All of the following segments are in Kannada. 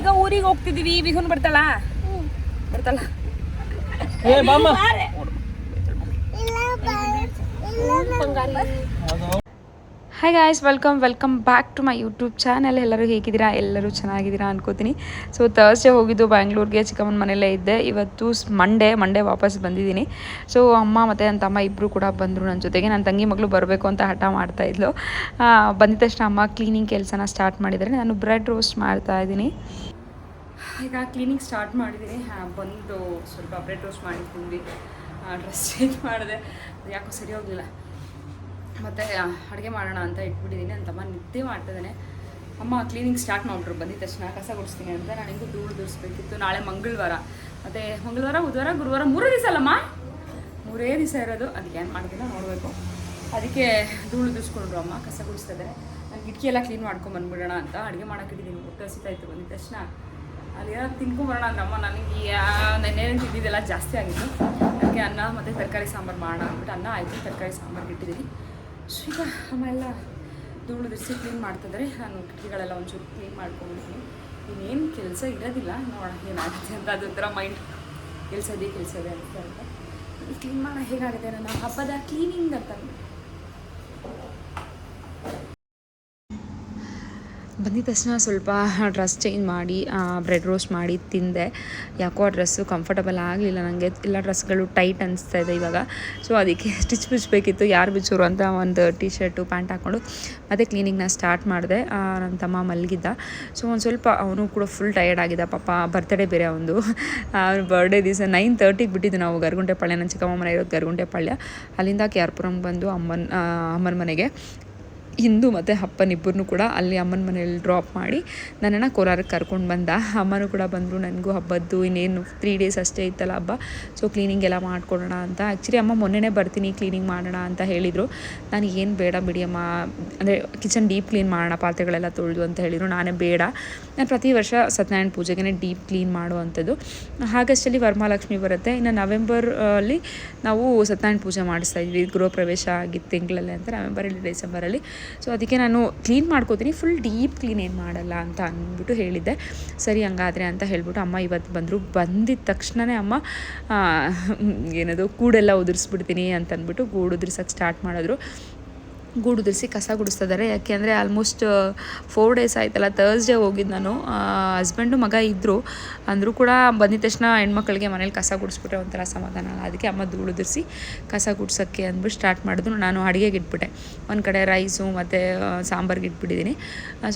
ಈಗ ಊರಿಗೆ ಹೋಗ್ತಿದೀವಿ. ವಿಹುನ್ ಬರ್ತಾಳ? ಬರ್ತಾಳ. ಏ ಬಾಮ್ಮ. Hi guys welcome welcome back to my YouTube channel ಎಲ್ಲರೂ ಹೇಗಿದ್ದೀರಾ? ಎಲ್ಲರೂ ಚೆನ್ನಾಗಿದ್ದೀರಾ ಅನ್ಕೋತೀನಿ. ಸೊ ತರ್ಸ್ಡೇ ಹೋಗಿದ್ದು ಬ್ಯಾಂಗ್ಳೂರ್ಗೆ ಚಿಕ್ಕಮ್ಮನ ಮನೆಯಲ್ಲೇ ಇದ್ದೆ. ಇವತ್ತು ಮಂಡೇ ಮಂಡೇ ವಾಪಸ್ ಬಂದಿದ್ದೀನಿ. ಸೊ ಅಮ್ಮ ಮತ್ತು ನನ್ನ ತಮ್ಮ ಇಬ್ಬರು ಕೂಡ ಬಂದರು ನನ್ನ ಜೊತೆಗೆ. ನನ್ನ ತಂಗಿ ಮಗಳು ಬರಬೇಕು ಅಂತ ಹಠ ಮಾಡ್ತಾಯಿದ್ಲು ಆ, ಬಂದಿದ ತಕ್ಷಣ ಅಮ್ಮ ಕ್ಲೀನಿಂಗ್ ಕೆಲಸನ ಸ್ಟಾರ್ಟ್ ಮಾಡಿದರೆ ನಾನು ಬ್ರೆಡ್ ರೋಸ್ಟ್ ಮಾಡ್ತಾ ಇದ್ದೀನಿ. ಈಗ ಕ್ಲೀನಿಂಗ್ ಸ್ಟಾರ್ಟ್ ಮಾಡಿದ್ದೀನಿ ಬಂದು ಸ್ವಲ್ಪ ಬ್ರೆಡ್ ರೋಸ್ಟ್ ಮಾಡಿ ತಿಂದ್ವಿ. ಡ್ರೆಸ್ ಚೇಂಜ್ ಮಾಡಿದೆ. ಯಾಕೋ ಸರಿ ಹೋಗಲಿಲ್ಲ. ಮತ್ತು ಅಡುಗೆ ಮಾಡೋಣ ಅಂತ ಇಟ್ಬಿಟ್ಟಿದ್ದೀನಿ ನನ್ನ ತಮ್ಮ ನಿದ್ದೆ ಮಾಡ್ತಿದ್ದಾನೆ ಅಮ್ಮ ಕ್ಲೀನಿಂಗ್ ಸ್ಟಾರ್ಟ್ ಮಾಡಿಬಿಟ್ರು. ಬಂದಿದ್ದ ತಕ್ಷಣ ಕಸ ಗುಡಿಸ್ತೀನಿ ಅಂತ ನಾನು ಹಿಂಗೂ ಧೂಳು ದುಡಿಸ್ಬೇಕಿತ್ತು ನಾಳೆ ಮಂಗಳವಾರ. ಮತ್ತು ಮಂಗಳವಾರ, ಬುಧವಾರ, ಗುರುವಾರ ಮೂರೇ ದಿವಸ ಅಲ್ಲಮ್ಮ? ಮೂರೇ ದಿವಸ ಇರೋದು. ಅದಕ್ಕೆ ಏನು ಮಾಡ್ತೀನೋ ನೋಡಬೇಕು. ಅದಕ್ಕೆ ಧೂಳು ದುಡಿಸ್ಕೊಂಡ್ರು ಅಮ್ಮ ಕಸ ಗುಡಿಸ್ತಿದ್ದಾರೆ ನಾನು ಕಿಟಕಿ ಎಲ್ಲ ಕ್ಲೀನ್ ಮಾಡ್ಕೊಂಡು ಬಂದ್ಬಿಡೋಣ ಅಂತ ಅಡುಗೆ ಮಾಡೋಕ್ಕಿಟ್ಟಿದ್ದೀನಿ ಹೊಟ್ಟೆ ಬಂದಿದ್ದ ತಕ್ಷಣ ಏನೋ ತಿನ್ಕೊಂಬರೋಣ ನಮ್ಮ ನನಗೆ ನೆನ್ನೆ ತಿಂದಿದ್ದೆಲ್ಲ ಜಾಸ್ತಿ ಆಗಿತ್ತು. ಅದಕ್ಕೆ ಅನ್ನ ಮತ್ತು ತರಕಾರಿ ಸಾಂಬಾರು ಮಾಡೋಣ ಅಂದ್ಬಿಟ್ಟು ಅನ್ನ ಆಯಿತು, ತರಕಾರಿ ಸಾಂಬಾರು ಇಟ್ಟಿದ್ದೀನಿ. ಈಗ ಅಮ್ಮ ಎಲ್ಲ ಧೂಳು ದಿರಿಸಿ ಕ್ಲೀನ್ ಮಾಡ್ತಿದ್ದಾರೆ. ನಾನು ಕಿಟಕಿಗಳೆಲ್ಲ ಒಂಚೂರು ಕ್ಲೀನ್ ಮಾಡ್ಕೊಂಡಿದ್ದೀನಿ. ಇನ್ನೇನು ಕೆಲಸ ಇರೋದಿಲ್ಲ. ನೋಡೋಣ ಏನಾಗುತ್ತೆ ಅಂತ ಅದೊಂಥರ ಮೈಂಡ್ ಕೆಲಸ ಇದೆ ಕೆಲಸ ಇದೆ ಅಂತ ಅಂತ ಕ್ಲೀನ್ ಮಾಡೋ ಹೇಗಾಗಿದೆ ನನ್ನ ಹಬ್ಬದ ಕ್ಲೀನಿಂಗ್ ಅಂತ. ಬಂದಿದ ತಕ್ಷಣ ಸ್ವಲ್ಪ ಡ್ರೆಸ್ ಚೇಂಜ್ ಮಾಡಿ ಬ್ರೆಡ್ ರೋಸ್ಟ್ ಮಾಡಿ ತಿಂದೆ. ಯಾಕೋ ಆ ಡ್ರೆಸ್ಸು ಕಂಫರ್ಟಬಲ್ ಆಗಲಿಲ್ಲ ನನಗೆ ಎಲ್ಲ ಡ್ರೆಸ್ಗಳು ಟೈಟ್ ಅನಿಸ್ತಾ ಇದೆ ಇವಾಗ. ಸೊ ಅದಕ್ಕೆ ಸ್ಟಿಚ್ ಬಿಚ್ಚಬೇಕಿತ್ತು ಯಾರು ಬಿಚ್ಚೋರು ಅಂತ ಒಂದು ಟಿ ಶರ್ಟು ಪ್ಯಾಂಟ್ ಹಾಕ್ಕೊಂಡು ಮತ್ತೆ ಕ್ಲೀನಿಂಗ್ನ ಸ್ಟಾರ್ಟ್ ಮಾಡಿದೆ. ನನ್ನ ತಮ್ಮ ಮಲಗಿದ್ದ. ಸೊ ಒಂದು ಸ್ವಲ್ಪ ಅವನು ಕೂಡ ಫುಲ್ ಟಯರ್ಡ್ ಆಗಿದ್ದ. ಪಾಪ ಬರ್ತಡೇ ಬೇರೆ ಅವನು ಅವ್ನ ಬರ್ಡೇ ದಿವಸ ನೈನ್ ತರ್ಟಿಗೆ ಬಿಟ್ಟಿದ್ದು ನಾವು ಗರ್ಗುಂಟೆ ಪಾಳ್ಯ. ನನ್ನ ಚಿಕ್ಕಮ್ಮ ಮನೆ ಇರೋದು ಗರ್ಗುಂಟೆ ಪಾಳ್ಯ. ಅಲ್ಲಿಂದ ಕೆ ಬಂದು ಅಮ್ಮನ ಅಮ್ಮನ ಮನೆಗೆ. ಹಿಂದೂ ಮತ್ತು ಅಪ್ಪನಿಬ್ಬರನ್ನೂ ಕೂಡ ಅಲ್ಲಿ ಅಮ್ಮನ ಮನೇಲಿ ಡ್ರಾಪ್ ಮಾಡಿ ನನ್ನನ್ನು ಕೋಲಾರಕ್ಕೆ ಕರ್ಕೊಂಡು ಬಂದ. ಅಮ್ಮನೂ ಕೂಡ ಬಂದರು, ನನಗೂ ಹಬ್ಬದ್ದು, ಇನ್ನೇನು ತ್ರೀ ಡೇಸ್ ಅಷ್ಟೇ ಇತ್ತಲ್ಲ ಹಬ್ಬ. ಸೊ ಕ್ಲೀನಿಂಗ್ ಎಲ್ಲ ಮಾಡ್ಕೊಡೋಣ ಅಂತ. ಆ್ಯಕ್ಚುಲಿ ಅಮ್ಮ ಮೊನ್ನೆನೇ ಬರ್ತೀನಿ ಕ್ಲೀನಿಂಗ್ ಮಾಡೋಣ ಅಂತ ಹೇಳಿದರು. ನಾನು ಏನು ಬೇಡ ಬಿಡಿ ಅಮ್ಮ. ಅಂದರೆ ಕಿಚನ್ ಡೀಪ್ ಕ್ಲೀನ್ ಮಾಡೋಣ, ಪಾತ್ರೆಗಳೆಲ್ಲ ತೊಳೆದು ಅಂತ ಹೇಳಿದರು. ನಾನೇ ಬೇಡ. ನಾನು ಪ್ರತಿ ವರ್ಷ ಸತ್ಯನಾರಾಯಣ ಪೂಜೆಗೆ ಡೀಪ್ ಕ್ಲೀನ್ ಮಾಡುವಂಥದ್ದು. ಹಾಗಷ್ಟಲ್ಲಿ ವರಮಹಾಲಕ್ಷ್ಮಿ ಬರುತ್ತೆ. ಇನ್ನು ನವೆಂಬರ್ ಅಲ್ಲಿ ನಾವು ಸತ್ಯನಾರಾಯಣ ಪೂಜೆ ಮಾಡಿಸ್ತಾ ಇದ್ವಿ. ಗೃಹ ಪ್ರವೇಶ ಆಗಿತ್ತು ತಿಂಗಳಲ್ಲಿ ಅಂತ ನವೆಂಬರಲ್ಲಿ ಡಿಸೆಂಬರಲ್ಲಿ ಸೊ ಅದಕ್ಕೆ ನಾನು ಕ್ಲೀನ್ ಮಾಡ್ಕೋತೀನಿ. ಫುಲ್ ಡೀಪ್ ಕ್ಲೀನ್ ಏನು ಮಾಡಲ್ಲ ಅಂತ ಅಂದ್ಬಿಟ್ಟು ಹೇಳಿದ್ದೆ. ಸರಿ, ಹಂಗಾದ್ರೆ ಅಂತ ಹೇಳ್ಬಿಟ್ಟು ಅಮ್ಮ ಇವತ್ತು ಬಂದರು. ಬಂದಿದ್ದ ತಕ್ಷಣವೇ ಅಮ್ಮ ಏನದು, ಕೂಡೆಲ್ಲ ಉದುರಿಸ್ಬಿಡ್ತೀನಿ ಅಂತ ಅಂದ್ಬಿಟ್ಟು ಗೂಡು ಉದುರ್ಸಕ್ಕೆ ಸ್ಟಾರ್ಟ್ ಮಾಡಿದ್ರು. ಗೂಡು ಉದುರಿಸಿ ಕಸ ಗುಡಿಸ್ತಿದ್ದಾರೆ. ಯಾಕೆ ಅಂದರೆ ಆಲ್ಮೋಸ್ಟ್ ಫೋರ್ ಡೇಸ್ ಆಯ್ತಲ್ಲ ತರ್ಸ್ಡೇ ಹೋಗಿದ್ದು ನಾನು. ಹಸ್ಬೆಂಡು ಮಗ ಇದ್ದರು ಅಂದರೂ ಕೂಡ ಬಂದಿದ ತಕ್ಷಣ ಹೆಣ್ಮಕ್ಳಿಗೆ ಮನೇಲಿ ಕಸ ಗುಡಿಸ್ಬಿಟ್ರೆ ಒಂಥರ ಸಮಾಧಾನ ಅದಕ್ಕೆ ಅಮ್ಮ ಧೂಳುದಿರಿಸಿ ಕಸ ಗುಡ್ಸೋಕ್ಕೆ ಅಂದ್ಬಿಟ್ಟು ಸ್ಟಾರ್ಟ್ ಮಾಡಿದ್ರು. ನಾನು ಅಡುಗೆಗೆ ಇಟ್ಬಿಟ್ಟೆ. ಒಂದು ಕಡೆ ರೈಸು ಮತ್ತು ಸಾಂಬಾರ್ಗೆ ಇಟ್ಬಿಟ್ಟಿದ್ದೀನಿ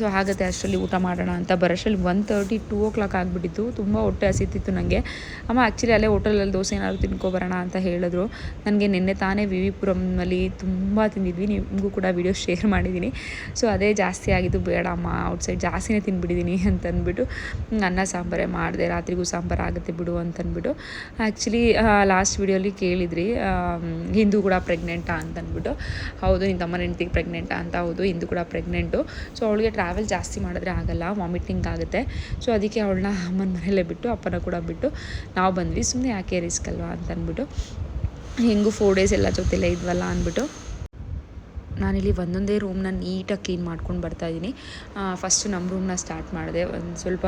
ಸೊ ಆಗುತ್ತೆ ಅಷ್ಟರಲ್ಲಿ ಊಟ ಮಾಡೋಣ ಅಂತ ಬರೋಷ್ಟರಲ್ಲಿ one thirty two o'clock ಆಗಿಬಿಟ್ಟಿತ್ತು. ತುಂಬ ಹೊಟ್ಟೆ ಹಸಿತಿತ್ತು ನನಗೆ ಅಮ್ಮ ಆ್ಯಕ್ಚುಲಿ ಅಲ್ಲೇ ಹೋಟೆಲಲ್ಲಿ ದೋಸೆ ಏನಾದ್ರು ತಿನ್ಕೊಬರೋಣ ಅಂತ ಹೇಳಿದ್ರು. ನನಗೆ ನಿನ್ನೆ ತಾನೇ ವಿ ವಿ ತುಂಬ ತಿಂದಿದ್ವಿ. ನಿಮಗೂ ಕೂಡ ವೀಡಿಯೋ ಶೇರ್ ಮಾಡಿದ್ದೀನಿ ಸೊ ಅದೇ ಜಾಸ್ತಿ ಆಗಿದ್ದು ಬೇಡ ಅಮ್ಮ ಔಟ್ಸೈಡ್ ಜಾಸ್ತಿನೇ ತಿಂದ್ಬಿಟ್ಟಿದ್ದೀನಿ ಅಂತಂದ್ಬಿಟ್ಟು ಅನ್ನ ಸಾಂಬಾರೇ ಮಾಡಿದೆ, ರಾತ್ರಿಗೂ ಸಾಂಬಾರು ಆಗುತ್ತೆ ಬಿಡು ಅಂತಂದ್ಬಿಟ್ಟು. ಆ್ಯಕ್ಚುಲಿ ಲಾಸ್ಟ್ ವೀಡಿಯೋಲಿ ಕೇಳಿದ್ರಿ ಹಿಂದೂ ಕೂಡ ಪ್ರೆಗ್ನೆಂಟಾ ಅಂತಂದ್ಬಿಟ್ಟು. ಹೌದು ನಿನ್ನ ತಮ್ಮನ ಹೆಂಡ್ತಿಗೆ ಪ್ರೆಗ್ನೆಂಟಾ ಅಂತ, ಹೌದು, ಹಿಂದೂ ಕೂಡ ಪ್ರೆಗ್ನೆಂಟು ಸೊ ಅವಳಿಗೆ ಟ್ರಾವೆಲ್ ಜಾಸ್ತಿ ಮಾಡಿದ್ರೆ ಆಗಲ್ಲ ವಾಮಿಟಿಂಗ್ ಆಗುತ್ತೆ. ಸೊ ಅದಕ್ಕೆ ಅವಳನ್ನ ಅಮ್ಮನ ಮನೆಯಲ್ಲೇ ಬಿಟ್ಟು, ಅಪ್ಪನ ಕೂಡ ಬಿಟ್ಟು, ನಾವು ಬಂದ್ವಿ. ಸುಮ್ಮನೆ ಯಾಕೆ ರಿಸ್ಕ್ ಅಲ್ವಾ ಅಂತಂದ್ಬಿಟ್ಟು. ಹೆಂಗೂ ಫೋರ್ ಡೇಸ್ ಎಲ್ಲ ಜೊತೆಲೇ ಇದ್ವಲ್ಲ ಅಂದ್ಬಿಟ್ಟು. ನಾನಿಲ್ಲಿ ಒಂದೊಂದೇ ರೂಮ್ನ ನೀಟಾಗಿ ಕ್ಲೀನ್ ಮಾಡ್ಕೊಂಡು ಬರ್ತಾ ಇದ್ದೀನಿ. ಫಸ್ಟು ನಮ್ಮ ರೂಮ್ನ ಸ್ಟಾರ್ಟ್ ಮಾಡಿದೆ. ಒಂದು ಸ್ವಲ್ಪ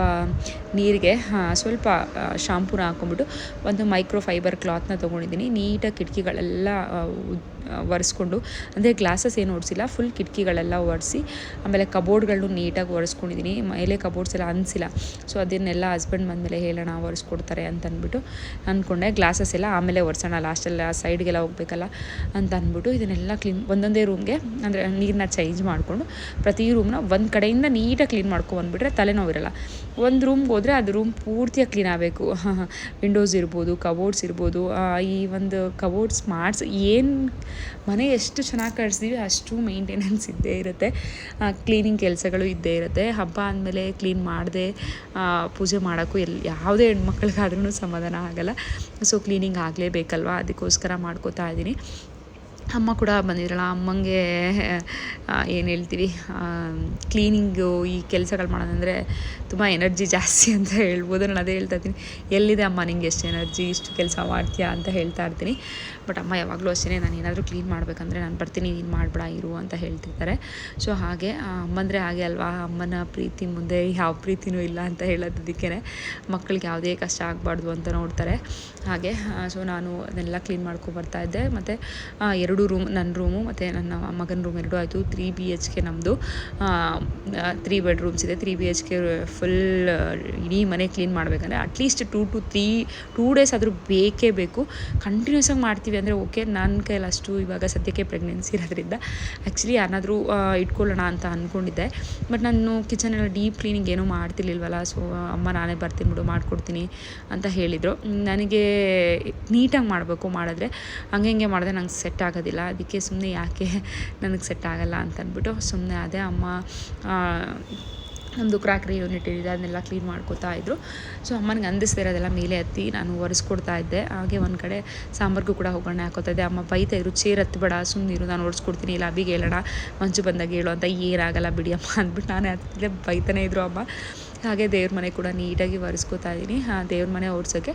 ನೀರಿಗೆ ಸ್ವಲ್ಪ ಶಾಂಪೂನ ಹಾಕ್ಕೊಂಬಿಟ್ಟು ಒಂದು ಮೈಕ್ರೋ ಫೈಬರ್ ಕ್ಲಾತ್ನ ತೊಗೊಂಡಿದ್ದೀನಿ. ನೀಟಾಗಿ ಕಿಟಕಿಗಳೆಲ್ಲ ಒರೆಸ್ಕೊಂಡು, ಅಂದರೆ ಗ್ಲಾಸಸ್ ಏನು ಒಡೆಸಿಲ್ಲ ಫುಲ್ ಕಿಟಕಿಗಳೆಲ್ಲ ಒರೆಸಿ, ಆಮೇಲೆ ಕಬೋರ್ಡ್ಗಳನ್ನು ನೀಟಾಗಿ ಒರೆಸ್ಕೊಂಡಿದ್ದೀನಿ ಮೇಲೆ ಕಬೋರ್ಡ್ಸ್ ಎಲ್ಲ ಅನಿಸಿಲ್ಲ ಸೊ ಅದನ್ನೆಲ್ಲ ಹಸ್ಬೆಂಡ್ ಬಂದಮೇಲೆ ಹೇಳೋಣ, ಒರೆಸ್ಕೊಡ್ತಾರೆ ಅಂತ ಅಂದ್ಬಿಟ್ಟು ಅಂದ್ಕೊಂಡೆ. ಗ್ಲಾಸಸ್ ಎಲ್ಲ ಆಮೇಲೆ ಒರೆಸೋಣ ಲಾಸ್ಟೆಲ್ಲ ಸೈಡ್ಗೆಲ್ಲ ಹೋಗ್ಬೇಕಲ್ಲ ಅಂತ ಅಂದ್ಬಿಟ್ಟು ಇದನ್ನೆಲ್ಲ ಕ್ಲೀನ್ ಒಂದೊಂದೇ ರೂಮ್ಗೆ ಅಂದರೆ ನೀರನ್ನ ಚೇಂಜ್ ಮಾಡಿಕೊಂಡು ಪ್ರತಿ ರೂಮ್ನ ಒಂದು ಕಡೆಯಿಂದ ನೀಟಾಗಿ ಕ್ಲೀನ್ ಮಾಡ್ಕೊಂಬಂದ್ಬಿಟ್ರೆ ತಲೆನೋವಿರಲ್ಲ. ಒಂದು ರೂಮ್ಗೆ ಹೋದರೆ ಅದು ರೂಮ್ ಪೂರ್ತಿಯಾಗಿ ಕ್ಲೀನ್ ಆಗಬೇಕು. ವಿಂಡೋಸ್ ಇರ್ಬೋದು ಕಬೋರ್ಡ್ಸ್ ಇರ್ಬೋದು ಈ ಒಂದು ಕಬೋರ್ಡ್ಸ್ ಮಾಡ್ಸ್, ಏನು ಮನೆ ಎಷ್ಟು ಚೆನ್ನಾಗಿ ಕಟ್ಸಿದೀವಿ ಅಷ್ಟು ಮೇಂಟೆನೆನ್ಸ್ ಇದ್ದೇ ಇರುತ್ತೆ. ಕ್ಲೀನಿಂಗ್ ಕೆಲಸಗಳು ಇದ್ದೇ ಇರುತ್ತೆ. ಹಬ್ಬ ಅಂದಮೇಲೆ ಕ್ಲೀನ್ ಮಾಡದೆ ಪೂಜೆ ಮಾಡೋಕ್ಕೂ ಎಲ್ಲಿ ಯಾವುದೇ ಹೆಣ್ಮಕ್ಳಿಗಾದ್ರೂ ಸಮಾಧಾನ ಆಗಲ್ಲ. ಸೊ ಕ್ಲೀನಿಂಗ್ ಆಗಲೇಬೇಕಲ್ವ? ಅದಕ್ಕೋಸ್ಕರ ಮಾಡ್ಕೋತಾ ಇದ್ದೀನಿ ಅಮ್ಮ ಕೂಡ ಬಂದಿದ್ರಲ್ಲ, ಅಮ್ಮಂಗೆ ಏನು ಹೇಳ್ತೀವಿ ಕ್ಲೀನಿಂಗು ಈ ಕೆಲಸಗಳು ಮಾಡೋದಂದರೆ ತುಂಬ ಎನರ್ಜಿ ಜಾಸ್ತಿ ಅಂತ ಹೇಳ್ಬೋದು. ನಾನು ಅದೇ ಹೇಳ್ತಾ ಇರ್ತೀನಿ ಎಲ್ಲಿದೆ ಅಮ್ಮ ನಿಂಗೆ ಎಷ್ಟು ಎನರ್ಜಿ ಇಷ್ಟು ಕೆಲಸ ಮಾಡ್ತೀಯಾ ಅಂತ ಹೇಳ್ತಾ ಇರ್ತೀನಿ. ಬಟ್ ಅಮ್ಮ ಯಾವಾಗಲೂ ಅಷ್ಟೇ ನಾನು ಏನಾದರೂ ಕ್ಲೀನ್ ಮಾಡಬೇಕಂದ್ರೆ ನಾನು ಬರ್ತೀನಿ, ನೀನು ಮಾಡಬೇಡ, ಇರು ಅಂತ ಹೇಳ್ತಿರ್ತಾರೆ. ಸೊ ಹಾಗೆ ಅಮ್ಮಂದರೆ ಹಾಗೆ ಅಲ್ವಾ? ಅಮ್ಮನ ಪ್ರೀತಿ ಮುಂದೆ ಯಾವ ಪ್ರೀತಿನೂ ಇಲ್ಲ ಅಂತ ಹೇಳೋದಕ್ಕೆ ಮಕ್ಕಳಿಗೆ ಯಾವುದೇ ಕಷ್ಟ ಆಗಬಾರ್ದು ಅಂತ ನೋಡ್ತಾರೆ. ಹಾಗೆ ಸೊ ನಾನು ಅದನ್ನೆಲ್ಲ ಕ್ಲೀನ್ ಮಾಡ್ಕೊ ಬರ್ತಾ ಇದ್ದೆ. ಮತ್ತು ಎರಡು ರೂಮ್, ನನ್ನ ರೂಮು ಮತ್ತು ನನ್ನ ಮಗನ ರೂಮ್ ಎರಡೂ ಆಯಿತು. ತ್ರೀ ಬಿ ಎಚ್ ಕೆ ನಮ್ಮದು ತ್ರೀ ಬೆಡ್ರೂಮ್ಸ್ ಇದೆ. Three B H K full ಇಡೀ ಮನೆ ಕ್ಲೀನ್ ಮಾಡಬೇಕಂದ್ರೆ at least two to three two days ಆದರೂ ಬೇಕೇ ಬೇಕು. ಕಂಟಿನ್ಯೂಸ್ ಆಗಿ ಮಾಡ್ತೀವಿ ಅಂದರೆ ಓಕೆ ನನ್ನ ಕೈಯಲ್ಲಿ ಅಷ್ಟು ಇವಾಗ ಸದ್ಯಕ್ಕೆ ಪ್ರೆಗ್ನೆನ್ಸಿ ಇರೋದ್ರಿಂದ ಆ್ಯಕ್ಚುಲಿ ಯಾರನ್ನಾದರೂ ಇಟ್ಕೊಳ್ಳೋಣ ಅಂತ ಅಂದ್ಕೊಂಡಿದ್ದೆ ಬಟ್ ನಾನು ಕಿಚನೆಲ್ಲ ಡೀಪ್ ಕ್ಲೀನಿಂಗ್ ಏನೂ ಮಾಡ್ತಿರ್ಲಿಲ್ವಲ್ಲ ಸೊ ಅಮ್ಮ ನಾನೇ ಬರ್ತೀನಿ ಬಿಡು, ಮಾಡಿಕೊಡ್ತೀನಿ ಅಂತ ಹೇಳಿದರು. ನನಗೆ ನೀಟಾಗಿ ಮಾಡಬೇಕು, ಮಾಡಿದ್ರೆ ಹಂಗೆ ಹಿಂಗೆ ಮಾಡಿದ್ರೆ ನಂಗೆ ಸೆಟ್ ಆಗೋದಿಲ್ಲ. ಅದಕ್ಕೆ ಸುಮ್ಮನೆ ಯಾಕೆ ನನಗೆ ಸೆಟ್ ಆಗಲ್ಲ ಅಂತ ಅಂದ್ಬಿಟ್ಟು ಸುಮ್ಮನೆ ಅದೇ ಅಮ್ಮ ನಮ್ಮದು ಕ್ರಾಕ್ರಿ ಯೂನಿಟ್ ಇದೆ ಅದನ್ನೆಲ್ಲ ಕ್ಲೀನ್ ಮಾಡ್ಕೋತಾ ಇದ್ದರು ಸೊ ಅಮ್ಮನಿಗೆ ಅಂದಿಸ್ದೇ ಇರೋದೆಲ್ಲ ಮೇಲೆ ಹತ್ತಿ ನಾನು ಒರೆಸ್ಕೊಡ್ತಾ ಇದ್ದೆ. ಹಾಗೆ ಒಂದು ಕಡೆ ಸಾಂಬಾರ್ಗೂ ಕೂಡ ಒಗ್ಗರಣೆ ಹಾಕೋತಾ ಇದ್ದೆ. ಅಮ್ಮ ಬೈತಾ ಇದ್ರು ಚೇರ್ ಹತ್ಬೇಡ ಸುಮ್ಮನಿರು ನಾನು ಒರೆಸ್ಕೊಡ್ತೀನಿ, ಇಲ್ಲ ಅಬಿಗೆ ಹೇಳೋಣ, ಮಂಜು ಬಂದಾಗ ಹೇಳು ಅಂತ ಏನಾಗಲ್ಲ ಬಿಡಿ ಅಮ್ಮ ಅಂದ್ಬಿಟ್ಟು ನಾನೇ ಹತ್ತಿದ್ದೆ ಬೈತಾನೆ ಇದ್ದರು ಅಮ್ಮ. ಹಾಗೆ ದೇವ್ರ ಮನೆ ಕೂಡ ನೀಟಾಗಿ ಒರೆಸ್ಕೊತಾ ಇದ್ದೀನಿ ದೇವ್ರ ಮನೆ ಒರೆಸೋಕ್ಕೆ